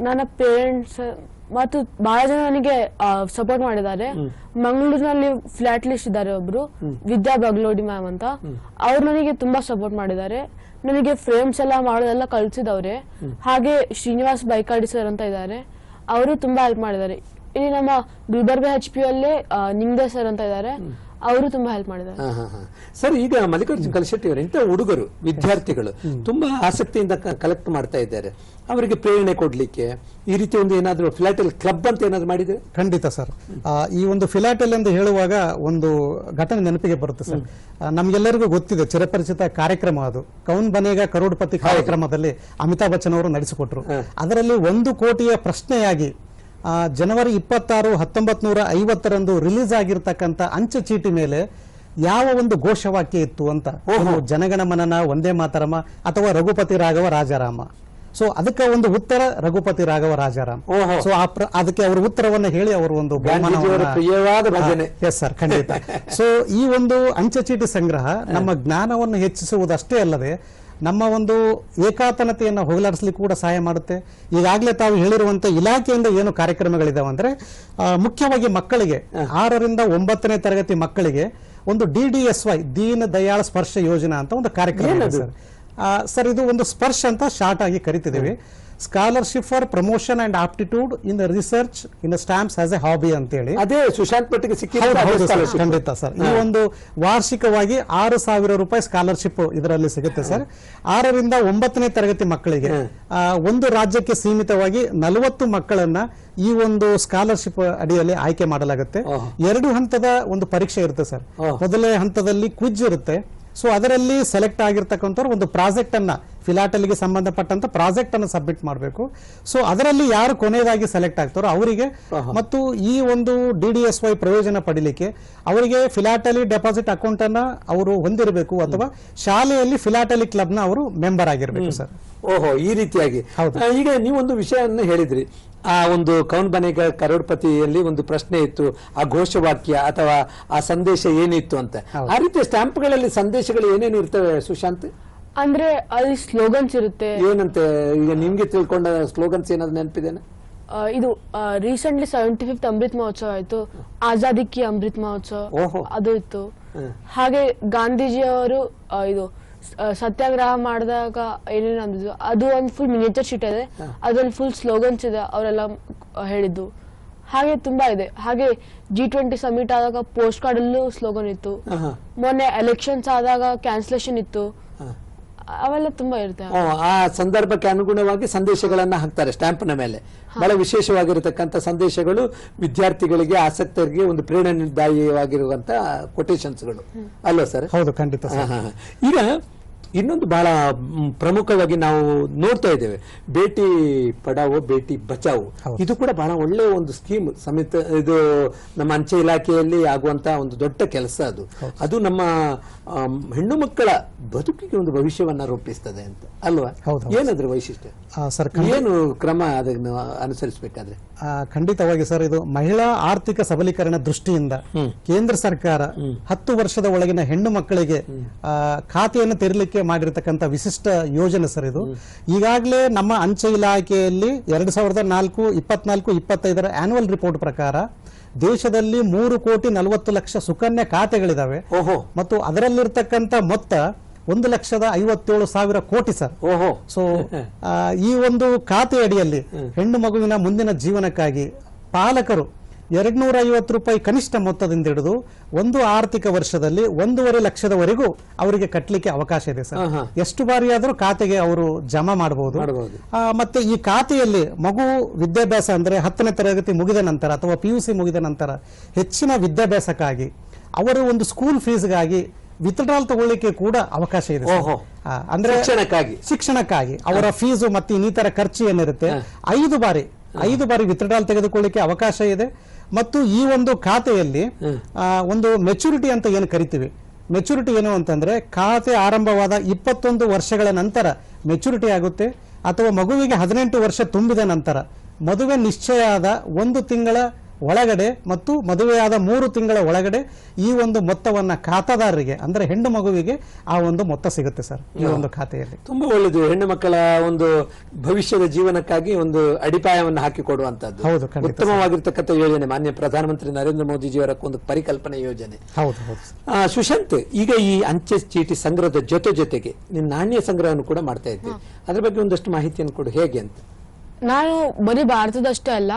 [SPEAKER 3] ನನ್ನ ಪೇರೆಂಟ್ಸ್ ಮತ್ತು ಬಹಳ ಜನ ನನಗೆ ಸಪೋರ್ಟ್ ಮಾಡಿದ್ದಾರೆ. ಮಂಗಳೂರಿನಲ್ಲಿ ಫ್ಲಾಟ್ ಲಿಸ್ಟ್ ಇದ್ದಾರೆ ಒಬ್ರು ವಿದ್ಯಾ ಬಗ್ಲೋಡಿ ಮ್ಯಾಮ್ ಅಂತ. ಅವ್ರು ನನಗೆ ತುಂಬಾ ಸಪೋರ್ಟ್ ಮಾಡಿದ್ದಾರೆ. ನನಗೆ ಫ್ರೇಮ್ಸ್ ಎಲ್ಲ ಮಾಡೋದೆಲ್ಲ ಕಲ್ಸಿದವ್ರೆ ಹಾಗೆ ಶ್ರೀನಿವಾಸ್ ಬೈಕಾಡಿ ಸರ್ ಅಂತ ಇದ್ದಾರೆ. ಅವರು ತುಂಬಾ ಹೆಲ್ಪ್ ಮಾಡಿದ್ದಾರೆ. ಇಲ್ಲಿ ನಮ್ಮ ಗುಲ್ಬರ್ಗ ಎಚ್ ಪಿ ಅಲ್ಲೇ ನಿಂಗ್ದೆ ಸರ್ ಅಂತ ಇದ್ದಾರೆ. ಅವರು ತುಂಬಾ ಹೆಲ್ಪ್ ಮಾಡಿದ್ದಾರೆ.
[SPEAKER 1] ಹಾ, ಹಾ, ಹಾ. ಸರ್ ಈಗ ಮಲ್ಲಿಕಾರ್ಜುನ್ ಕಲಶೆಟ್ಟಿ ಅವರು ಇಂಥ ಹುಡುಗರು ವಿದ್ಯಾರ್ಥಿಗಳು ತುಂಬಾ ಆಸಕ್ತಿಯಿಂದ ಕಲೆಕ್ಟ್ ಮಾಡ್ತಾ ಇದ್ದಾರೆ. ಅವರಿಗೆ ಪ್ರೇರಣೆ ಕೊಡ್ಲಿಕ್ಕೆ ಈ ರೀತಿ ಒಂದು ಏನಾದರೂ ಫಿಲಾಟೆಲ್ ಕ್ಲಬ್ ಅಂತ ಏನಾದ್ರು ಮಾಡಿದ್ರೆ?
[SPEAKER 2] ಖಂಡಿತ ಸರ್. ಈ ಒಂದು ಫಿಲಾಟೆಲ್ ಎಂದು ಹೇಳುವಾಗ ಒಂದು ಘಟನೆ ನೆನಪಿಗೆ ಬರುತ್ತೆ ಸರ್. ನಮ್ಗೆಲ್ಲರಿಗೂ ಗೊತ್ತಿದೆ ಚಿರಪರಿಚಿತ ಕಾರ್ಯಕ್ರಮ ಅದು. ಕೌನ್ ಬನೇಗ ಕರೋಡ್ಪತಿ ಕಾರ್ಯಕ್ರಮದಲ್ಲಿ ಅಮಿತಾಬ್ ಬಚ್ಚನ್ ಅವರು ನಡೆಸಿಕೊಟ್ರು ಅದರಲ್ಲಿ ಒಂದು ಕೋಟಿಯ ಪ್ರಶ್ನೆಯಾಗಿ ಜನವರಿ ಇಪ್ಪತ್ತಾರು ಹತ್ತೊಂಬತ್ ನೂರ ಐವತ್ತರಂದು ರಿಲೀಸ್ ಆಗಿರ್ತಕ್ಕಂಥ ಅಂಚೆ ಚೀಟಿ ಮೇಲೆ ಯಾವ ಒಂದು ಘೋಷವಾಕ್ಯ ಇತ್ತು ಅಂತ? ಓಹೋ. ಜನಗಣ ಮನನ ಒಂದೇ ಮಾತರಮ ಅಥವಾ ರಘುಪತಿ ರಾಘವ ರಾಜಾರಾಮ? ಸೊ ಅದಕ್ಕೆ ಒಂದು ಉತ್ತರ ರಘುಪತಿ ರಾಘವ ರಾಜಾರಾಮ್. ಸೊ ಅದಕ್ಕೆ ಅವರು ಉತ್ತರವನ್ನ ಹೇಳಿ ಅವರು ಒಂದು. ಎಸ್ ಸರ್ ಖಂಡಿತ. ಸೊ ಈ ಒಂದು ಅಂಚೆ ಚೀಟಿ ಸಂಗ್ರಹ ನಮ್ಮ ಜ್ಞಾನವನ್ನು ಹೆಚ್ಚಿಸುವುದಷ್ಟೇ ಅಲ್ಲದೆ ನಮ್ಮ ಒಂದು ಏಕಾತನತೆಯನ್ನು ಹೋಗಲಾಡಿಸ್ಲಿಕ್ಕೆ ಕೂಡ ಸಹಾಯ ಮಾಡುತ್ತೆ. ಈಗಾಗಲೇ ತಾವು ಹೇಳಿರುವಂಥ ಇಲಾಖೆಯಿಂದ ಏನು ಕಾರ್ಯಕ್ರಮಗಳಿದಾವೆ ಅಂದರೆ ಮುಖ್ಯವಾಗಿ ಮಕ್ಕಳಿಗೆ ಆರರಿಂದ ಒಂಬತ್ತನೇ ತರಗತಿ ಮಕ್ಕಳಿಗೆ ಒಂದು D D S Y Deena Dayal Sparsha Yojana ಅಂತ ಒಂದು ಕಾರ್ಯಕ್ರಮ ಸರ್. ಸರ್ ಇದು ಒಂದು ಸ್ಪರ್ಶ ಅಂತ ಶಾರ್ಟ್ ಆಗಿ ಕರಿತಿದ್ದೀವಿ. Scholarship for promotion and aptitude in research in stamps as a hobby ಅಂತ ಹೇಳಿ
[SPEAKER 1] ಅದೇ ಸುಶಾಂತ್ ಭಟ್ಗೆ ಸಿಕ್ಕಿದ
[SPEAKER 2] ಖಂಡಿತ ಸರ್. ಈ ಒಂದು ವಾರ್ಷಿಕವಾಗಿ ಆರು ಸಾವಿರ ರೂಪಾಯಿ ಸ್ಕಾಲರ್ಶಿಪ್ ಇದರಲ್ಲಿ ಸಿಗುತ್ತೆ ಸರ್. ಆರರಿಂದ ಒಂಬತ್ತನೇ ತರಗತಿ ಮಕ್ಕಳಿಗೆ ಒಂದು ರಾಜ್ಯಕ್ಕೆ ಸೀಮಿತವಾಗಿ ನಲವತ್ತು ಮಕ್ಕಳನ್ನ ಈ ಒಂದು ಸ್ಕಾಲರ್ಶಿಪ್ ಅಡಿಯಲ್ಲಿ ಆಯ್ಕೆ ಮಾಡಲಾಗುತ್ತೆ. ಎರಡು ಹಂತದ ಒಂದು ಪರೀಕ್ಷೆ ಇರುತ್ತೆ ಸರ್. ಮೊದಲನೇ ಹಂತದಲ್ಲಿ ಕ್ವಿಜ್ ಇರುತ್ತೆ. ಸೊ ಅದರಲ್ಲಿ ಸೆಲೆಕ್ಟ್ ಆಗಿರ್ತಕ್ಕಂಥವ್ರು ಒಂದು ಪ್ರಾಜೆಕ್ಟ್ ಅನ್ನ ಫಿಲಾಟಲಿಗೆ ಸಂಬಂಧಪಟ್ಟಂತ ಪ್ರಾಜೆಕ್ಟ್ ಅನ್ನು ಸಬ್ಮಿಟ್ ಮಾಡಬೇಕು. ಸೊ ಅದರಲ್ಲಿ ಯಾರು ಕೊನೆಯದಾಗಿ ಸೆಲೆಕ್ಟ್ ಆಗ್ತಾರೋ ಅವರಿಗೆ ಮತ್ತು ಈ ಒಂದು ಡಿ ಡಿ ಎಸ್ ವೈ ಪ್ರಯೋಜನ ಪಡಿಲಿಕ್ಕೆ ಅವರಿಗೆ ಫಿಲಾಟಲಿ ಡೆಪಾಸಿಟ್ ಅಕೌಂಟ್ ಅನ್ನ ಅವರು ಹೊಂದಿರಬೇಕು ಅಥವಾ ಶಾಲೆಯಲ್ಲಿ ಫಿಲಾಟಲಿ ಕ್ಲಬ್ನ ಅವರು ಮೆಂಬರ್ ಆಗಿರಬೇಕು ಸರ್
[SPEAKER 1] ಓಹೋ ಈ ರೀತಿಯಾಗಿ.
[SPEAKER 2] ಹೌದು.
[SPEAKER 1] ಈಗ ನೀವೊಂದು ವಿಷಯವನ್ನು ಹೇಳಿದ್ರಿ. ಆ ಒಂದು ಕೌನ್ ಬನೇಗ ಕರೋಡ್ಪತಿಯಲ್ಲಿ ಒಂದು ಪ್ರಶ್ನೆ ಇತ್ತು. ಆ ಘೋಷವಾಕ್ಯ ಅಥವಾ ಆ ಸಂದೇಶ ಏನಿತ್ತು ಅಂತ. ಆ ರೀತಿಯ ಸ್ಟಾಂಪ್ಗಳಲ್ಲಿ ಸಂದೇಶಗಳು ಏನೇನು ಇರ್ತವೆ ಸುಶಾಂತ್?
[SPEAKER 3] ಅಂದ್ರೆ ಅಲ್ಲಿ ಸ್ಲೋಗನ್ಸ್ ಇರುತ್ತೆ.
[SPEAKER 1] ಏನಂತೆ? ಈಗ ನಿಮ್ಗೆ ತಿಳ್ಕೊಂಡ ಸ್ಲೋಗನ್ಸ್ ಏನಾದ್ರು ನೆನಪಿದೇನೆ?
[SPEAKER 3] ಆ, ಇದು recently seventy fifth Amrit Mahotsav ಆಯ್ತು. ಆಜಾದಿ ಕಿ ಅಮೃತ್ ಮಹೋತ್ಸವ.
[SPEAKER 1] ಓಹೋ.
[SPEAKER 3] ಅದು ಇತ್ತು. ಹಾಗೆ ಗಾಂಧೀಜಿ ಅವರು ಇದು ಸತ್ಯಾಗ್ರಹ ಮಾಡಿದಾಗ ಏನೇನು ಅಂದಿದ್ದು ಅದು ಒಂದು ಫುಲ್ ಮಿನೇಚರ್ ಶೀಟ್ ಇದೆ. ಅದೊಂದು ಫುಲ್ ಸ್ಲೋಗನ್ಸ್ ಇದೆ ಅವರೆಲ್ಲ ಹೇಳಿದ್ದು. ಹಾಗೆ ತುಂಬಾ ಇದೆ. ಹಾಗೆ ಜಿ ಟ್ವೆಂಟಿ ಸಮಿಟ್ ಆದಾಗ ಪೋಸ್ಟ್ ಕಾರ್ಡ್ ಅಲ್ಲೂ ಸ್ಲೋಗನ್ ಇತ್ತು. ಮೊನ್ನೆ ಎಲೆಕ್ಷನ್ಸ್ ಆದಾಗ ಕ್ಯಾನ್ಸಲೇಷನ್ ಇತ್ತು. ಅವೆಲ್ಲ ತುಂಬಾ ಇರ್ತವೆ
[SPEAKER 1] ಓ, ಆ ಸಂದರ್ಭಕ್ಕೆ ಅನುಗುಣವಾಗಿ ಸಂದೇಶಗಳನ್ನ ಹಾಕ್ತಾರೆ ಸ್ಟ್ಯಾಂಪ್ನ ಮೇಲೆ. ಬಹಳ ವಿಶೇಷವಾಗಿರತಕ್ಕಂತ ಸಂದೇಶಗಳು ವಿದ್ಯಾರ್ಥಿಗಳಿಗೆ ಆಸಕ್ತರಿಗೆ ಒಂದು ಪ್ರೇರಣಾದಾಯವಾಗಿರುವಂತ ಕೊಟೇಶನ್ಸ್ಗಳು ಅಲ್ವಾ ಸರ್?
[SPEAKER 2] ಹೌದು ಖಂಡಿತ.
[SPEAKER 1] ಈಗ ಇನ್ನೊಂದು ಬಹಳ ಪ್ರಮುಖವಾಗಿ ನಾವು ನೋಡ್ತಾ ಇದ್ದೇವೆ. ಭೇಟಿ ಪಡಾವೋ ಭೇಟಿ ಬಚಾವೋ. ಇದು ಕೂಡ ಬಹಳ ಒಳ್ಳೆಯ ಒಂದು ಸ್ಕೀಮ್. ಸಮೇತ ಇದು ನಮ್ಮ ಅಂಚೆ ಇಲಾಖೆಯಲ್ಲಿ ಆಗುವಂತ ಒಂದು ದೊಡ್ಡ ಕೆಲಸ ಅದು. ಅದು ನಮ್ಮ ಹೆಣ್ಣು ಮಕ್ಕಳ ಬದುಕಿಗೆ ಒಂದು ಭವಿಷ್ಯವನ್ನ ರೂಪಿಸ್ತದೆ ಅಂತ. ಅಲ್ವಾ. ಏನದ್ರ ವೈಶಿಷ್ಟ್ಯ?
[SPEAKER 2] ಸರ್
[SPEAKER 1] ಏನು ಕ್ರಮ ಅದನ್ನು ಅನುಸರಿಸಬೇಕಾದ್ರೆ?
[SPEAKER 2] ಆ, ಖಂಡಿತವಾಗಿ ಸರ್ ಇದು ಮಹಿಳಾ ಆರ್ಥಿಕ ಸಬಲೀಕರಣ ದೃಷ್ಟಿಯಿಂದ ಕೇಂದ್ರ ಸರ್ಕಾರ ಹತ್ತು ವರ್ಷದ ಒಳಗಿನ ಹೆಣ್ಣು ಮಕ್ಕಳಿಗೆ ಖಾತೆಯನ್ನು ತೆರಲಿಕ್ಕೆ ಮಾಡಿರ್ತಕ್ಕಂಥ ವಿಶಿಷ್ಟ ಯೋಜನೆ ಸರ್ ಇದು. ಈಗಾಗಲೇ ನಮ್ಮ ಅಂಚೆ ಇಲಾಖೆಯಲ್ಲಿ ಎರಡು ಸಾವಿರದ ನಾಲ್ಕು ಇಪ್ಪತ್ನಾಲ್ಕು ಇಪ್ಪತ್ತೈದರ ಆನ್ಯುವಲ್ ರಿಪೋರ್ಟ್ ಪ್ರಕಾರ ದೇಶದಲ್ಲಿ ಮೂರು ಕೋಟಿ ನಲವತ್ತು ಲಕ್ಷ ಸುಕನ್ಯಾ ಖಾತೆಗಳಿದಾವೆ.
[SPEAKER 1] ಓಹೋ.
[SPEAKER 2] ಮತ್ತು ಅದರಲ್ಲಿರ್ತಕ್ಕಂಥ ಮೊತ್ತ ಒಂದು ಲಕ್ಷದ ಐವತ್ತೇಳು ಸಾವಿರ ಕೋಟಿ ಸರ್.
[SPEAKER 1] ಓಹೋ.
[SPEAKER 2] ಸೊ ಈ ಒಂದು ಖಾತೆ ಅಡಿಯಲ್ಲಿ ಹೆಣ್ಣು ಮಗುವಿನ ಮುಂದಿನ ಜೀವನಕ್ಕಾಗಿ ಪಾಲಕರು ಎರಡ್ನೂರ ಐವತ್ತು ರೂಪಾಯಿ ಕನಿಷ್ಠ ಮೊತ್ತದಿಂದ ಹಿಡಿದು ಒಂದು ಆರ್ಥಿಕ ವರ್ಷದಲ್ಲಿ ಒಂದೂವರೆ ಲಕ್ಷದವರೆಗೂ ಅವರಿಗೆ ಕಟ್ಟಲಿಕ್ಕೆ ಅವಕಾಶ ಇದೆ ಸರ್. ಎಷ್ಟು ಬಾರಿ ಆದರೂ ಖಾತೆಗೆ ಅವರು ಜಮಾ ಮಾಡಬಹುದು ಮತ್ತೆ ಈ ಖಾತೆಯಲ್ಲಿ ಮಗು ವಿದ್ಯಾಭ್ಯಾಸ ಅಂದ್ರೆ ಹತ್ತನೇ ತರಗತಿ ಮುಗಿದ ನಂತರ ಅಥವಾ ಪಿ ಯು ಸಿ ಮುಗಿದ ನಂತರ ಹೆಚ್ಚಿನ ವಿದ್ಯಾಭ್ಯಾಸಕ್ಕಾಗಿ ಅವರು ಒಂದು ಸ್ಕೂಲ್ ಫೀಸ್ಗಾಗಿ ವಿತ್ಡ್ರಾಲ್ ತಗೊಳ್ಳಿಕ್ಕೆ ಕೂಡ ಅವಕಾಶ ಇದೆ ಅಂದ್ರೆ
[SPEAKER 1] ಶಿಕ್ಷಣಕ್ಕಾಗಿ.
[SPEAKER 2] ಶಿಕ್ಷಣಕ್ಕಾಗಿ ಅವರ ಫೀಸು ಮತ್ತೆ ಇನ್ನಿತರ ಖರ್ಚು ಏನಿರುತ್ತೆ ಐದು ಬಾರಿ ಐದು ಬಾರಿ ವಿತ್ಡ್ರಾಲ್ ತೆಗೆದುಕೊಳ್ಳಿಕ್ಕೆ ಅವಕಾಶ ಇದೆ. ಮತ್ತು ಈ ಒಂದು ಖಾತೆಯಲ್ಲಿ ಒಂದು ಮೆಚುರಿಟಿ ಅಂತ ಏನು ಕರಿತೀವಿ? ಮೆಚುರಿಟಿ ಏನು ಅಂತಂದ್ರೆ ಖಾತೆ ಆರಂಭವಾದ ಇಪ್ಪತ್ತೊಂದು ವರ್ಷಗಳ ನಂತರ ಮೆಚುರಿಟಿ ಆಗುತ್ತೆ ಅಥವಾ ಮಗುವಿಗೆ ಹದಿನೆಂಟು ವರ್ಷ ತುಂಬಿದ ನಂತರ ಮದುವೆ ನಿಶ್ಚಯ ಆದ ಒಂದು ತಿಂಗಳ ಒಳಗಡೆ ಮತ್ತು ಮದುವೆಯಾದ ಮೂರು ತಿಂಗಳ ಒಳಗಡೆ ಈ ಒಂದು ಮೊತ್ತವನ್ನ ಖಾತಾದಾರರಿಗೆ ಅಂದ್ರೆ ಹೆಣ್ಣು ಮಗುವಿಗೆ ಆ ಒಂದು ಮೊತ್ತ ಸಿಗುತ್ತೆ ಸರ್ ಈ ಒಂದು ಖಾತೆಯಲ್ಲಿ.
[SPEAKER 1] ತುಂಬಾ ಒಳ್ಳೆಯದು. ಹೆಣ್ಣು ಮಕ್ಕಳ ಒಂದು ಭವಿಷ್ಯದ ಜೀವನಕ್ಕಾಗಿ ಒಂದು ಅಡಿಪಾಯವನ್ನು ಹಾಕಿಕೊಡುವಂತದ್ದು
[SPEAKER 2] ಹೌದು, ಖಂಡಿತ
[SPEAKER 1] ಉತ್ತಮವಾಗಿರ್ತಕ್ಕಂಥ ಯೋಜನೆ ಮಾನ್ಯ ಪ್ರಧಾನಮಂತ್ರಿ ನರೇಂದ್ರ ಮೋದಿಜಿಯವರ ಒಂದು ಪರಿಕಲ್ಪನೆ ಯೋಜನೆ.
[SPEAKER 2] ಹೌದು ಹೌದು
[SPEAKER 1] ಸುಶಾಂತ್ ಈಗ ಈ ಅಂಚೆ ಚೀಟಿ ಸಂಗ್ರಹದ ಜೊತೆ ಜೊತೆಗೆ ನಿನ್ನ ನಾಣ್ಯ ಸಂಗ್ರಹವನ್ನು ಕೂಡ ಮಾಡ್ತಾ ಇದ್ದೀವಿ ಅದ್ರ ಬಗ್ಗೆ ಒಂದಷ್ಟು ಮಾಹಿತಿಯನ್ನು ಕೊಡು. ಹೇಗೆ ಅಂತ.
[SPEAKER 3] ನಾನು ಬರೀ ಭಾರತದಷ್ಟೇ ಅಲ್ಲ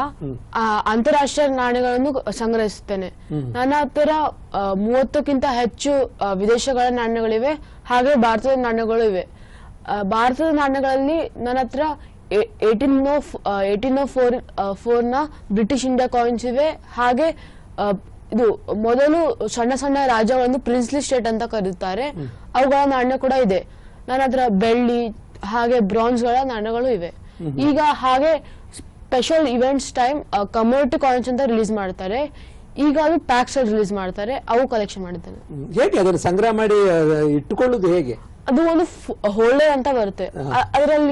[SPEAKER 3] ಆ, ಅಂತಾರಾಷ್ಟ್ರೀಯ ನಾಣ್ಯಗಳನ್ನು ಸಂಗ್ರಹಿಸುತ್ತೇನೆ. ನನ್ನ ಹತ್ತಿರ ಮೂವತ್ತಕ್ಕಿಂತ ಹೆಚ್ಚು ವಿದೇಶಗಳ ನಾಣ್ಯಗಳಿವೆ ಹಾಗೆ ಭಾರತದ ನಾಣ್ಯಗಳು ಇವೆ. ಭಾರತದ ನಾಣ್ಯಗಳಲ್ಲಿ ನನ್ನ ಹತ್ರ eighteen O eighteen O four ಫೋರ್ನ British India coins ಇವೆ. ಹಾಗೆ ಇದು ಮೊದಲು ಸಣ್ಣ ಸಣ್ಣ ರಾಜ್ಯಗಳನ್ನು ಪ್ರಿನ್ಸ್ಲಿ ಸ್ಟೇಟ್ ಅಂತ ಕರೀತಾರೆ. ಅವುಗಳ ನಾಣ್ಯ ಕೂಡ ಇದೆ. ನನ್ನ ಹತ್ರ ಬೆಳ್ಳಿ ಹಾಗೆ ಬ್ರಾನ್ಸ್ಗಳ ನಾಣ್ಯಗಳು ಇವೆ. ಈಗ ಹಾಗೆ special events time community coins ಅಂತ ರಿಲೀಸ್ ಮಾಡ್ತಾರೆ. ಈಗ ಅದು ಪ್ಯಾಕ್ಸ್ ರಿಲೀಸ್ ಮಾಡ್ತಾರೆ. ಅವು ಕಲೆಕ್ಷನ್ ಮಾಡಿದ್ದೇನೆ.
[SPEAKER 1] ಹೇಗೆ ಅದನ್ನು ಸಂಗ್ರಹ ಮಾಡಿ ಇಟ್ಟುಕೊಳ್ಳೋದು ಹೇಗೆ?
[SPEAKER 3] ಅದು ಒಂದು ಹೋಲ್ಡರ್ ಅಂತ ಬರುತ್ತೆ. ಅದರಲ್ಲಿ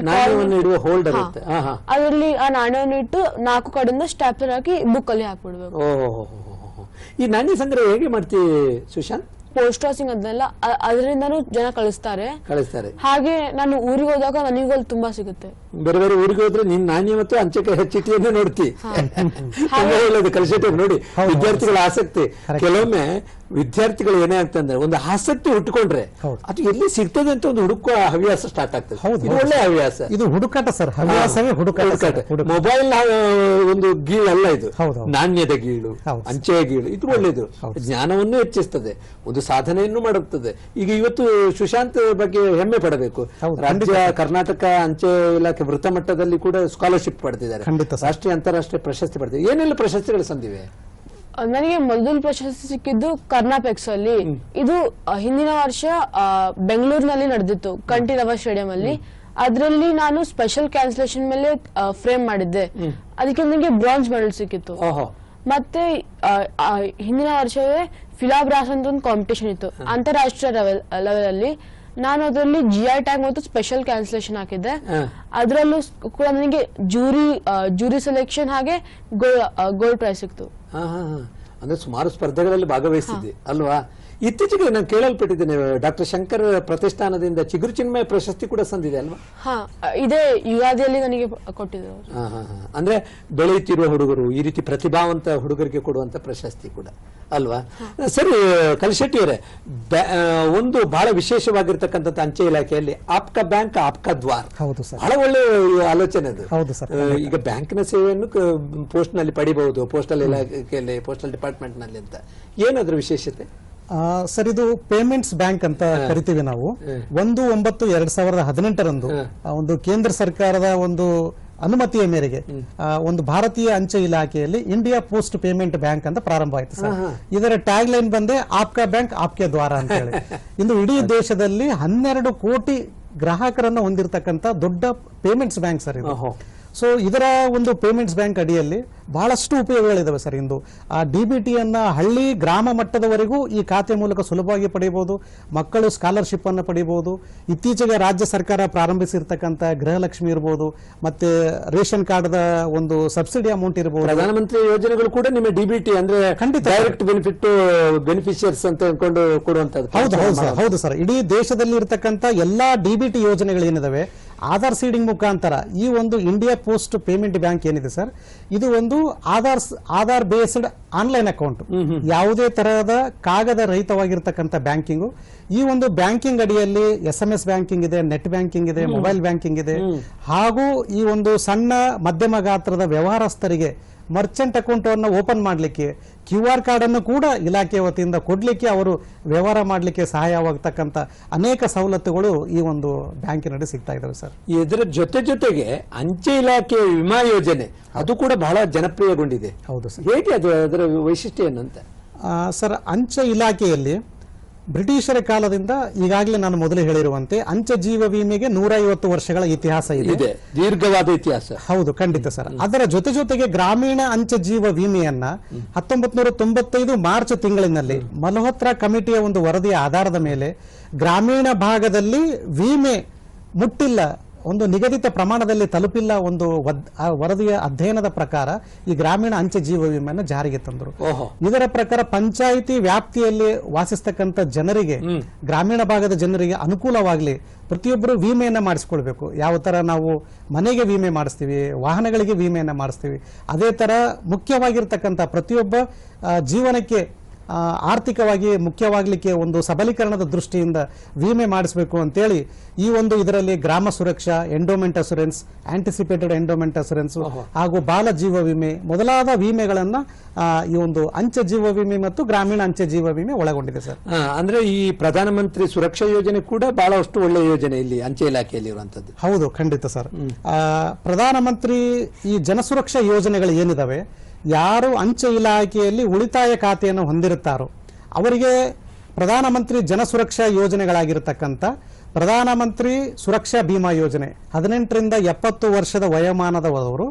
[SPEAKER 3] ಅದರಲ್ಲಿ ಆ ನಾಣ್ಯವನ್ನು ಇಟ್ಟು ನಾಲ್ಕು ಕಡೆಯಿಂದ ಸ್ಟ್ಯಾಪ್ಲರ್ ಹಾಕಿ ಬುಕ್ ಅಲ್ಲಿ ಹಾಕ್ಬಿಡ್ಬೇಕು.
[SPEAKER 1] ಈ ನಾಣ್ಯ ಸಂಗ್ರಹ ಹೇಗೆ ಮಾಡ್ತೀವಿ ಸುಶಾಂತ್?
[SPEAKER 3] ಪೋಸ್ಟ್ ಅದನ್ನೆಲ್ಲ ಅದರಿಂದನೂ ಜನ ಕಳಿಸ್ತಾರೆ.
[SPEAKER 1] ಕಳಿಸ್ತಾರೆ.
[SPEAKER 3] ಹಾಗೆ ನಾನು ಊರಿಗೆ ಹೋದಾಗ ನನಗೂ ಅಲ್ಲಿ ತುಂಬಾ ಸಿಗುತ್ತೆ.
[SPEAKER 1] ಬೇರೆ ಬೇರೆ ಊರಿಗೆ ಹೋದ್ರೆ ನಿನ್ ನಾಣ್ಯ ಮತ್ತು ಅಂಚೆ ಚೀಟಿಯನ್ನು ನೋಡ್ತಿ. ಕಲಿಸಿಟ್ಟು ನೋಡಿ. ವಿದ್ಯಾರ್ಥಿಗಳ ಆಸಕ್ತಿ. ಕೆಲವೊಮ್ಮೆ ವಿದ್ಯಾರ್ಥಿಗಳು ಏನೇ ಆಗ್ತಂದ್ರೆ ಒಂದು ಆಸಕ್ತಿ ಹುಟ್ಟುಕೊಂಡ್ರೆ ಅದು ಎಲ್ಲಿ ಸಿಗ್ತದೆ ಅಂತ ಒಂದು ಹುಡುಕುವ ಹವ್ಯಾಸ ಸ್ಟಾರ್ಟ್ ಆಗ್ತದೆ.
[SPEAKER 2] ಹೌದು,
[SPEAKER 1] ಇದು ಒಳ್ಳೆ ಹವ್ಯಾಸ.
[SPEAKER 2] ಇದು ಹುಡುಕಾಟ ಸರ್. ಹವ್ಯಾಸವೇ ಹುಡುಕಾಟ ಸರ್.
[SPEAKER 1] ಮೊಬೈಲ್ ಒಂದು ಗೀಳು ಅಲ್ಲ ಇದು. ನಾಣ್ಯದ ಗೀಳು ಅಂಚೆಯ ಗೀಳು. ಇದು ಒಳ್ಳೇದು. ಜ್ಞಾನವನ್ನು ಹೆಚ್ಚಿಸ್ತದೆ. ಒಂದು ಸಾಧನೆಯನ್ನು ಮಾಡುತ್ತದೆ. ಈಗ ಇವತ್ತು ಸುಶಾಂತ್ ಬಗ್ಗೆ ಹೆಮ್ಮೆ ಪಡಬೇಕು. ರಾಜ್ಯ ಕರ್ನಾಟಕ ಅಂಚೆ ಇಲಾಖೆ ವೃತ್ತ ಮಟ್ಟದಲ್ಲಿ ಕೂಡ ಸ್ಕಾಲರ್ಶಿಪ್ ಪಡೆದಿದ್ದಾರೆ. ರಾಷ್ಟ್ರೀಯ ಅಂತಾರಾಷ್ಟ್ರೀಯ ಪ್ರಶಸ್ತಿ ಪಡೆದಿದೆ ಏನೆಲ್ಲ ಪ್ರಶಸ್ತಿಗಳು ಸಂದಿವೆ?
[SPEAKER 3] ನನಗೆ ಮೊದಲು ಪ್ರಶಸ್ತಿ ಸಿಕ್ಕಿದ್ದು ಕರ್ನಾಪೆಕ್ಸ್ ಅಲ್ಲಿ ಇದು ಹಿಂದಿನ ವರ್ಷ ಆ, ಬೆಂಗಳೂರಿನಲ್ಲಿ ನಡೆದಿತ್ತು ಕಂಠೀರವ ಸ್ಟೇಡಿಯಂ ಅಲ್ಲಿ ಅದರಲ್ಲಿ ನಾನು ಸ್ಪೆಷಲ್ ಕ್ಯಾನ್ಸಲೇಷನ್ ಮೇಲೆ ಫ್ರೇಮ್ ಮಾಡಿದ್ದೆ. ಅದಕ್ಕೆ ನನಗೆ ಬ್ರಾಂಜ್ ಮೆಡಲ್ ಸಿಕ್ಕಿತ್ತು.
[SPEAKER 1] ಓಹೋ.
[SPEAKER 3] ಮತ್ತೆ ಹಿಂದಿನ ವರ್ಷವೇ ಫಿಲಾಬ್ರಾಸ್ ಅಂತ ಒಂದು ಕಾಂಪಿಟೇಷನ್ ಇತ್ತು ಅಂತಾರಾಷ್ಟ್ರೀಯ ಲೆವೆಲ್ ಲೆವೆಲ್ ಅಲ್ಲಿ ನಾನು ಅದರಲ್ಲಿ ಜಿ ಆರ್ ಟ್ಯಾಗ್ ಮತ್ತು ಸ್ಪೆಷಲ್ ಕ್ಯಾನ್ಸಲೇಷನ್ ಹಾಕಿದ್ದೆ. ಅದರಲ್ಲೂ ಕೂಡ ನನಗೆ ಜೂರಿ ಜೂರಿ ಸೆಲೆಕ್ಷನ್ ಹಾಗೆ ಗೋಲ್ಡ್ ಪ್ರೈಸ್ ಸಿಕ್ತು.
[SPEAKER 1] ಹಾ ಹಾ ಹಾ. ಅಂದ್ರೆ ಸುಮಾರು ಸ್ಪರ್ಧೆಗಳಲ್ಲಿ ಭಾಗವಹಿಸಿದ್ದೆ ಅಲ್ವಾ? ಇತ್ತೀಚೆಗೆ ನಾನು ಕೇಳಲ್ಪಟ್ಟಿದ್ದೇನೆ ಡಾಕ್ಟರ್ ಶಂಕರ್ ಪ್ರತಿಷ್ಠಾನದಿಂದ ಚಿಗುರು ಚಿನ್ಮಯ ಪ್ರಶಸ್ತಿ ಕೂಡ ಸಂದಿದೆ ಅಲ್ವಾ?
[SPEAKER 3] ಹಾ ಇದೇ ಯುಗಾದಿಯಲ್ಲಿ ನನಗೆ ಕೊಟ್ಟಿದ್ರು.
[SPEAKER 1] ಅಂದ್ರೆ ಬೆಳೆಯುತ್ತಿರುವ ಹುಡುಗರು ಈ ರೀತಿ ಪ್ರತಿಭಾವಂತ ಹುಡುಗರಿಗೆ ಕೊಡುವಂತ ಪ್ರಶಸ್ತಿ ಕೂಡ ಅಲ್ವಾ? ಸರಿ ಕಲಶೆಟ್ಟಿ ಅವರೇ ಒಂದು ಬಹಳ ವಿಶೇಷವಾಗಿರ್ತಕ್ಕಂಥ ಅಂಚೆ ಇಲಾಖೆಯಲ್ಲಿ ಆಪ್ಕ ಬ್ಯಾಂಕ್ ಆಪ್ಕ ದ್ವಾರ್.
[SPEAKER 2] ಹೌದು ಸರ್.
[SPEAKER 1] ಬಹಳ ಒಳ್ಳೆ ಆಲೋಚನೆ ಅದು.
[SPEAKER 2] ಹೌದು ಸರ್.
[SPEAKER 1] ಈಗ ಬ್ಯಾಂಕ್ನ ಸೇವೆಯನ್ನು ಪೋಸ್ಟ್ನಲ್ಲಿ ಪಡಿಬಹುದು ಪೋಸ್ಟಲ್ ಇಲಾಖೆಯಲ್ಲಿ ಪೋಸ್ಟಲ್ ಡಿಪಾರ್ಟ್ಮೆಂಟ್ನಲ್ಲಿ ಅಂತ. ಏನಾದ್ರೂ ವಿಶೇಷತೆ?
[SPEAKER 2] ಸರ್ ಇದು ಪೇಮೆಂಟ್ಸ್ ಬ್ಯಾಂಕ್ ಅಂತ ಕರಿತೀವಿ ನಾವು. ಒಂದು ಒಂಬತ್ತು ಎರಡ್ ಸಾವಿರದ ಹದಿನೆಂಟರಂದು ಒಂದು ಕೇಂದ್ರ ಸರ್ಕಾರದ ಒಂದು ಅನುಮತಿಯ ಮೇರೆಗೆ ಒಂದು ಭಾರತೀಯ ಅಂಚೆ ಇಲಾಖೆಯಲ್ಲಿ ಇಂಡಿಯಾ ಪೋಸ್ಟ್ ಪೇಮೆಂಟ್ ಬ್ಯಾಂಕ್ ಅಂತ ಪ್ರಾರಂಭ ಆಯ್ತು ಸರ್. ಇದರ ಟ್ಯಾಗ್ ಲೈನ್ ಬಂದೆ ಆಪ್ಕಾ ಬ್ಯಾಂಕ್ ಆಪ್ಕೆ ದ್ವಾರ ಅಂತ ಹೇಳಿ. ಇಂದು ಇಡೀ ದೇಶದಲ್ಲಿ ಹನ್ನೆರಡು ಕೋಟಿ ಗ್ರಾಹಕರನ್ನ ಹೊಂದಿರತಕ್ಕಂತ ದೊಡ್ಡ ಪೇಮೆಂಟ್ಸ್ ಬ್ಯಾಂಕ್ ಸರ್ ಇದು. ಸೊ ಇದರ ಒಂದು ಪೇಮೆಂಟ್ಸ್ ಬ್ಯಾಂಕ್ ಅಡಿಯಲ್ಲಿ ಬಹಳಷ್ಟು ಉಪಯೋಗಗಳಿದ್ದಾವೆ ಸರ್ ಇಂದು. ಆ ಡಿ ಬಿ ಟಿಯನ್ನು ಹಳ್ಳಿ ಗ್ರಾಮ ಮಟ್ಟದವರೆಗೂ ಈ ಖಾತೆ ಮೂಲಕ ಸುಲಭವಾಗಿ ಪಡೆಯಬಹುದು ಮಕ್ಕಳು ಸ್ಕಾಲರ್ಶಿಪ್ಪನ್ನು ಪಡೆಯಬಹುದು ಇತ್ತೀಚೆಗೆ ರಾಜ್ಯ ಸರ್ಕಾರ ಪ್ರಾರಂಭಿಸಿರ್ತಕ್ಕಂಥ ಗೃಹಲಕ್ಷ್ಮಿ ಇರ್ಬೋದು ಮತ್ತೆ ರೇಷನ್ ಕಾರ್ಡ್ದ ಒಂದು ಸಬ್ಸಿಡಿ ಅಮೌಂಟ್ ಇರಬಹುದು
[SPEAKER 1] ಪ್ರಧಾನಮಂತ್ರಿ ಯೋಜನೆಗಳು ಕೂಡ ನಿಮ್ಮ ಟಿ ಅಂದ್ರೆ
[SPEAKER 2] ಖಂಡಿತ.
[SPEAKER 1] ಡೈರೆಕ್ಟ್ ಬೆನಿಫಿಟ್ ಬೆನಿಫಿಷಿಯರ್ಸ್ ಅಂತ ಹೇಳ್ಕೊಂಡು ಕೊಡುವಂಥದ್ದು.
[SPEAKER 2] ಹೌದು ಹೌದು ಸರ್ ಹೌದು ಸರ್. ಇಡೀ ದೇಶದಲ್ಲಿ ಇರತಕ್ಕಂತ ಎಲ್ಲಾ ಡಿ ಬಿ ಟಿ ಯೋಜನೆಗಳೇನಿದಾವೆ ಆಧಾರ್ ಸೀಡಿಂಗ್ ಮುಖಾಂತರ ಈ ಒಂದು ಇಂಡಿಯಾ ಪೋಸ್ಟ್ ಪೇಮೆಂಟ್ ಬ್ಯಾಂಕ್ ಏನಿದೆ ಸರ್? ಇದು ಒಂದು Aadhaar Aadhaar based online account. ಯಾವುದೇ ತರಹದ ಕಾಗದ ರಹಿತವಾಗಿರ್ತಕ್ಕಂಥ ಬ್ಯಾಂಕಿಂಗು. ಈ ಒಂದು ಬ್ಯಾಂಕಿಂಗ್ ಅಡಿಯಲ್ಲಿ ಎಸ್ ಎಂ ಎಸ್ ಬ್ಯಾಂಕಿಂಗ್ ಇದೆ ನೆಟ್ ಬ್ಯಾಂಕಿಂಗ್ ಇದೆ ಮೊಬೈಲ್ ಬ್ಯಾಂಕಿಂಗ್ ಇದೆ. ಹಾಗೂ ಈ ಒಂದು ಸಣ್ಣ ಮಧ್ಯಮ ಗಾತ್ರದ ವ್ಯವಹಾರಸ್ಥರಿಗೆ ಮರ್ಚೆಂಟ್ ಅಕೌಂಟ್ ಅನ್ನು ಓಪನ್ ಮಾಡಲಿಕ್ಕೆ ಕ್ಯೂ ಆರ್ ಕಾರ್ಡನ್ನು ಕೂಡ ಇಲಾಖೆ ವತಿಯಿಂದ ಕೊಡಲಿಕ್ಕೆ ಅವರು ವ್ಯವಹಾರ ಮಾಡಲಿಕ್ಕೆ ಸಹಾಯವಾಗತಕ್ಕಂಥ ಅನೇಕ ಸವಲತ್ತುಗಳು ಈ ಒಂದು ಬ್ಯಾಂಕಿನಡಿ ಸಿಗ್ತಾ ಇದ್ದಾವೆ ಸರ್.
[SPEAKER 1] ಇದರ ಜೊತೆ ಜೊತೆಗೆ ಅಂಚೆ ಇಲಾಖೆ ವಿಮಾ ಯೋಜನೆ ಅದು ಕೂಡ ಬಹಳ ಜನಪ್ರಿಯಗೊಂಡಿದೆ.
[SPEAKER 2] ಹೌದು ಸರ್.
[SPEAKER 1] ಹೇಗೆ ಅದು ಅದರ ವೈಶಿಷ್ಟ್ಯ ಏನಂತೆ?
[SPEAKER 2] ಸರ್ ಅಂಚೆ ಇಲಾಖೆಯಲ್ಲಿ ಬ್ರಿಟಿಷರ ಕಾಲದಿಂದ ಈಗಾಗಲೇ ನಾನು ಮೊದಲೇ ಹೇಳಿರುವಂತೆ ಅಂಚೆ ಜೀವ ವಿಮೆಗೆ ನೂರ ಐವತ್ತು ವರ್ಷಗಳ ಇತಿಹಾಸ ಇದೆ.
[SPEAKER 1] ಇದೆ. ದೀರ್ಘವಾದ ಇತಿಹಾಸ.
[SPEAKER 2] ಹೌದು ಖಂಡಿತ ಸರ್. ಅದರ ಜೊತೆ ಜೊತೆಗೆ ಗ್ರಾಮೀಣ ಅಂಚೆ ಜೀವ ವಿಮೆಯನ್ನ ಹತ್ತೊಂಬತ್ ನೂರ ತೊಂಬತ್ತೈದು ಮಾರ್ಚ್ ತಿಂಗಳಿನಲ್ಲಿ ಮಲ್ಹೋತ್ರಾ ಕಮಿಟಿಯ ಒಂದು ವರದಿಯ ಆಧಾರದ ಮೇಲೆ ಗ್ರಾಮೀಣ ಭಾಗದಲ್ಲಿ ವಿಮೆ ಮುಟ್ಟಿಲ್ಲ ಒಂದು ನಿಗದಿತ ಪ್ರಮಾಣದಲ್ಲಿ ತಲುಪಿಲ್ಲ ಒಂದು ವರದಿಯ ಅಧ್ಯಯನದ ಪ್ರಕಾರ ಈ ಗ್ರಾಮೀಣ ಅಂಚೆ ಜೀವ ವಿಮೆಯನ್ನು ಜಾರಿಗೆ ತಂದರು. ಇದರ ಪ್ರಕಾರ ಪಂಚಾಯಿತಿ ವ್ಯಾಪ್ತಿಯಲ್ಲಿ ವಾಸಿಸ್ತಕ್ಕಂಥ ಜನರಿಗೆ ಗ್ರಾಮೀಣ ಭಾಗದ ಜನರಿಗೆ ಅನುಕೂಲವಾಗಲಿ ಪ್ರತಿಯೊಬ್ಬರು ವಿಮೆಯನ್ನು ಮಾಡಿಸ್ಕೊಳ್ಬೇಕು. ಯಾವ ಥರ ನಾವು ಮನೆಗೆ ವಿಮೆ ಮಾಡಿಸ್ತೀವಿ ವಾಹನಗಳಿಗೆ ವಿಮೆಯನ್ನು ಮಾಡಿಸ್ತೀವಿ. ಅದೇ ತರ ಮುಖ್ಯವಾಗಿರ್ತಕ್ಕಂಥ ಪ್ರತಿಯೊಬ್ಬ ಜೀವನಕ್ಕೆ ಆರ್ಥಿಕವಾಗಿ ಮುಖ್ಯವಾಗಲಿಕ್ಕೆ ಒಂದು ಸಬಲೀಕರಣದ ದೃಷ್ಟಿಯಿಂದ ವಿಮೆ ಮಾಡಿಸಬೇಕು ಅಂತೇಳಿ ಈ ಒಂದು ಇದರಲ್ಲಿ Grama Suraksha endowment assurance anticipated endowment assurance ಹಾಗೂ ಬಾಲ ಜೀವ ವಿಮೆ ಮೊದಲಾದ ವಿಮೆಗಳನ್ನು ಈ ಒಂದು ಅಂಚೆ ಜೀವ ವಿಮೆ ಮತ್ತು ಗ್ರಾಮೀಣ ಅಂಚೆ ಜೀವ ವಿಮೆ ಒಳಗೊಂಡಿದೆ ಸರ್.
[SPEAKER 1] ಅಂದ್ರೆ ಈ ಪ್ರಧಾನಮಂತ್ರಿ ಸುರಕ್ಷಾ ಯೋಜನೆ ಕೂಡ ಬಹಳಷ್ಟು ಒಳ್ಳೆಯ ಯೋಜನೆ ಇಲ್ಲಿ ಅಂಚೆ ಇಲಾಖೆಯಲ್ಲಿ ಇರುವಂತದ್ದು
[SPEAKER 2] ಹೌದು ಖಂಡಿತ ಸರ್. ಪ್ರಧಾನಮಂತ್ರಿ ಈ ಜನಸುರಕ್ಷಾ ಯೋಜನೆಗಳು ಏನಿದಾವೆ? ಯಾರು ಅಂಚೆ ಇಲಾಖೆಯಲ್ಲಿ ಉಳಿತಾಯ ಖಾತೆಯನ್ನು ಹೊಂದಿರುತ್ತಾರೋ ಅವರಿಗೆ ಪ್ರಧಾನಮಂತ್ರಿ ಜನಸುರಕ್ಷಾ ಯೋಜನೆಗಳಾಗಿರ್ತಕ್ಕಂಥ ಪ್ರಧಾನಮಂತ್ರಿ ಸುರಕ್ಷಾ ಬಿಮಾ ಯೋಜನೆ ಹದಿನೆಂಟರಿಂದ ಎಪ್ಪತ್ತು ವರ್ಷದ ವಯೋಮಾನದವರು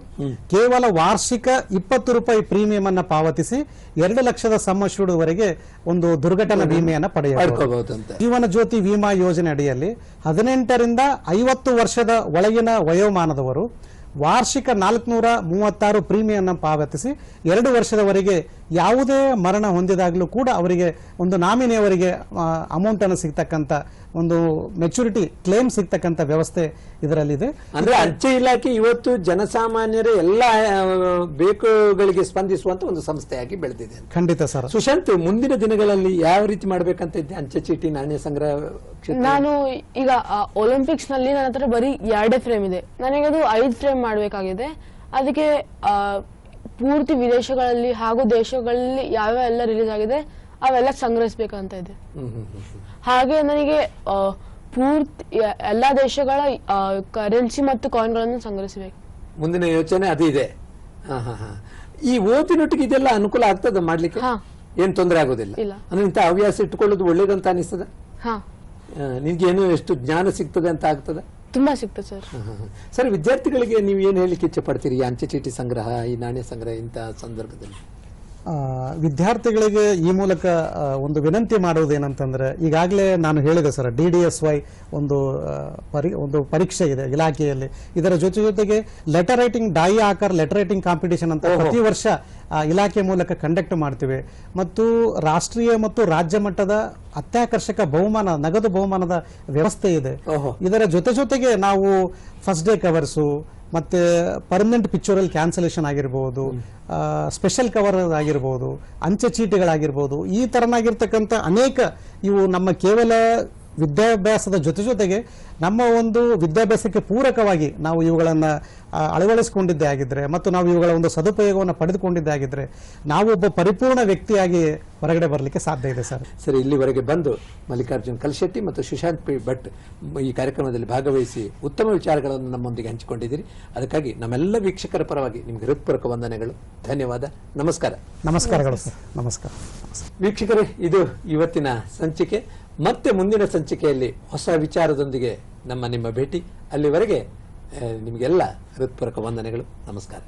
[SPEAKER 2] ಕೇವಲ ವಾರ್ಷಿಕ ಇಪ್ಪತ್ತು ರೂಪಾಯಿ ಪ್ರೀಮಿಯಂ ಅನ್ನ ಪಾವತಿಸಿ ಎರಡು ಲಕ್ಷದ ಸಮ್ ವರೆಗೆ ಒಂದು ದುರ್ಘಟನಾ ವಿಮೆಯನ್ನು ಪಡೆಯಬಹುದು. ಜೀವನ ಜ್ಯೋತಿ ವಿಮಾ ಯೋಜನೆ ಅಡಿಯಲ್ಲಿ ಹದಿನೆಂಟರಿಂದ ಐವತ್ತು ವರ್ಷದ ಒಳಗಿನ ವಯೋಮಾನದವರು ವಾರ್ಷಿಕ ನಾಲ್ಕುನೂರ ಮೂವತ್ತಾರು ಪ್ರೀಮಿಯನ್ನು ಪಾವತಿಸಿ ಎರಡು ವರ್ಷದವರೆಗೆ ಯಾವುದೇ ಮರಣ ಹೊಂದಿದಾಗಲೂ ಕೂಡ ಅವರಿಗೆ ಒಂದು ನಾಮಿನಿಯವರಿಗೆ ಅಮೌಂಟ್ ಅನ್ನು ಸಿಗ್ತಕ್ಕಂಥ ಒಂದು ಮೆಚುರಿಟಿ ಕ್ಲೇಮ್ ಸಿಗ್ತಕ್ಕಂಥ ವ್ಯವಸ್ಥೆ ಇದರಲ್ಲಿದೆ.
[SPEAKER 1] ಅಂದ್ರೆ ಅಂಚೆ ಇಲಾಖೆ ಇವತ್ತು ಜನಸಾಮಾನ್ಯರ ಎಲ್ಲ ಬೇಕುಗಳಿಗೆ ಸ್ಪಂದಿಸುವಂತ ಒಂದು ಸಂಸ್ಥೆಯಾಗಿ ಬೆಳೆದಿದೆ
[SPEAKER 2] ಖಂಡಿತ ಸರ್.
[SPEAKER 1] ಸುಶಾಂತ್ ಮುಂದಿನ ದಿನಗಳಲ್ಲಿ ಯಾವ ರೀತಿ ಮಾಡಬೇಕಂತ ಇದ್ದೆ ಅಂಚೆ ಚೀಟಿ ನಾಣ್ಯ ಸಂಗ್ರಹ
[SPEAKER 3] ನಾನು ಈಗ ಒಲಿಂಪಿಕ್ಸ್ನಲ್ಲಿ ನನ್ನ ಹತ್ರ ಬರೀ ಎರಡೇ ಫ್ರೇಮ್ ಇದೆ. ನನಗೆ ಅದು ಐದು ಫ್ರೇಮ್ ಮಾಡಬೇಕಾಗಿದೆ. ಅದಕ್ಕೆ ಪೂರ್ತಿ ವಿದೇಶಗಳಲ್ಲಿ ಹಾಗೂ ದೇಶಗಳಲ್ಲಿ ಯಾವ್ಯಾವ ಎಲ್ಲ ರಿಲೀಸ್ ಆಗಿದೆ ಅವೆಲ್ಲ ಸಂಗ್ರಹಿಸಬೇಕಂತ ಇದೆ. ಹಾಗೆ ನನಗೆ ಪೂರ್ತಿ ಎಲ್ಲ ದೇಶಗಳ ಕರೆನ್ಸಿ ಮತ್ತು ಕಾಯಿನ್ಗಳನ್ನು ಸಂಗ್ರಹಿಸಬೇಕು.
[SPEAKER 1] ಮುಂದಿನ ಯೋಚನೆ ಅದು ಇದೆ. ಹಾ, ಹಾ, ಹಾ. ಈ ಓದಿನೊಟ್ಟಿಗೆ ಇದೆಲ್ಲ ಅನುಕೂಲ ಆಗ್ತದೆ ಮಾಡ್ಲಿಕ್ಕೆ. ಏನ್ ತೊಂದರೆ ಆಗೋದಿಲ್ಲ. ಅಂದ್ರೆ ಇಂಥ ಹವ್ಯಾಸ ಇಟ್ಕೊಳ್ಳೋದು ಒಳ್ಳೇದಂತ ಅನಿಸ್ತದ?
[SPEAKER 3] ಹಾ
[SPEAKER 1] ನಿನ್ಗೆ ಏನು ಎಷ್ಟು ಜ್ಞಾನ ಸಿಗ್ತದೆ ಅಂತ ಆಗ್ತದ?
[SPEAKER 3] ತುಂಬಾ ಸಿಗ್ತದೆ ಸರ್.
[SPEAKER 1] ಸರ್ ವಿದ್ಯಾರ್ಥಿಗಳಿಗೆ ನೀವು ಏನು ಹೇಳಲಿಕ್ಕೆ ಇಚ್ಛೆ ಪಡ್ತೀರಿ ಈ ಅಂಚೆ ಚೀಟಿ ಸಂಗ್ರಹ ಈ ನಾಣ್ಯ ಸಂಗ್ರಹ ಇಂತಹ ಸಂದರ್ಭದಲ್ಲಿ?
[SPEAKER 2] ವಿದ್ಯಾರ್ಥಿಗಳಿಗೆ ಈ ಮೂಲಕ ಒಂದು ವಿನಂತಿ ಮಾಡುವುದೇನಂತಂದ್ರೆ ಈಗಾಗಲೇ ನಾನು ಹೇಳಿದೆ sir D D S Y ಒಂದು ಪರಿ ಒಂದು ಪರೀಕ್ಷೆ ಇದೆ ಇಲಾಖೆಯಲ್ಲಿ. ಇದರ ಜೊತೆ ಜೊತೆಗೆ letter writing Dhai Akhar letter writing competition ಅಂತ ಪ್ರತಿ ವರ್ಷ ಇಲಾಖೆ ಮೂಲಕ ಕಂಡಕ್ಟ್ ಮಾಡ್ತೀವಿ. ಮತ್ತು ರಾಷ್ಟ್ರೀಯ ಮತ್ತು ರಾಜ್ಯ ಮಟ್ಟದ ಅತ್ಯಾಕರ್ಷಕ ಬಹುಮಾನ ನಗದು ಬಹುಮಾನದ ವ್ಯವಸ್ಥೆ ಇದೆ. ಇದರ ಜೊತೆ ಜೊತೆಗೆ ನಾವು ಫಸ್ಟ್ ಡೇ ಕವರ್ಸು ಮತ್ತೆ ಪರ್ಮನೆಂಟ್ ಪಿಕ್ಚರಲ್ ಕ್ಯಾನ್ಸಲೇಷನ್ ಆಗಿರ್ಬೋದು ಸ್ಪೆಷಲ್ ಕವರ್ ಆಗಿರ್ಬೋದು ಅಂಚೆ ಚೀಟಿಗಳಾಗಿರ್ಬೋದು ಈ ತರನಾಗಿರ್ತಕ್ಕಂಥ ಅನೇಕ ಇವು ನಮ್ಮ ಕೇವಲ ವಿದ್ಯಾಭ್ಯಾಸದ ಜೊತೆ ಜೊತೆಗೆ ನಮ್ಮ ಒಂದು ವಿದ್ಯಾಭ್ಯಾಸಕ್ಕೆ ಪೂರಕವಾಗಿ ನಾವು ಇವುಗಳನ್ನು ಅಳವಡಿಸಿಕೊಂಡಿದ್ದೇ ಆಗಿದ್ದರೆ ಮತ್ತು ನಾವು ಇವುಗಳ ಒಂದು ಸದುಪಯೋಗವನ್ನು ಪಡೆದುಕೊಂಡಿದ್ದೇ ಆಗಿದ್ದರೆ ನಾವು ಒಬ್ಬ ಪರಿಪೂರ್ಣ ವ್ಯಕ್ತಿಯಾಗಿ ಹೊರಗಡೆ ಬರಲಿಕ್ಕೆ ಸಾಧ್ಯ ಇದೆ ಸರ್.
[SPEAKER 1] ಸರಿ ಇಲ್ಲಿವರೆಗೆ ಬಂದು ಮಲ್ಲಿಕಾರ್ಜುನ್ ಕಲ್ಶೆಟ್ಟಿ ಮತ್ತು ಸುಶಾಂತ್ ಪಿ ಭಟ್ ಈ ಕಾರ್ಯಕ್ರಮದಲ್ಲಿ ಭಾಗವಹಿಸಿ ಉತ್ತಮ ವಿಚಾರಗಳನ್ನು ನಮ್ಮೊಂದಿಗೆ ಹಂಚಿಕೊಂಡಿದ್ದೀರಿ. ಅದಕ್ಕಾಗಿ ನಮ್ಮೆಲ್ಲ ವೀಕ್ಷಕರ ಪರವಾಗಿ ನಿಮಗೆ ಹೃತ್ಪೂರ್ವಕ ವಂದನೆಗಳು. ಧನ್ಯವಾದ. ನಮಸ್ಕಾರ.
[SPEAKER 2] ನಮಸ್ಕಾರಗಳು ಸರ್. ನಮಸ್ಕಾರ.
[SPEAKER 1] ವೀಕ್ಷಕರೇ ಇದು ಇವತ್ತಿನ ಸಂಚಿಕೆ. ಮತ್ತೆ ಮುಂದಿನ ಸಂಚಿಕೆಯಲ್ಲಿ ಹೊಸ ವಿಚಾರದೊಂದಿಗೆ ನಮ್ಮ ನಿಮ್ಮ ಭೇಟಿ. ಅಲ್ಲಿವರೆಗೆ ನಿಮಗೆಲ್ಲ ಹೃತ್ಪೂರ್ವಕ ವಂದನೆಗಳು. ನಮಸ್ಕಾರ.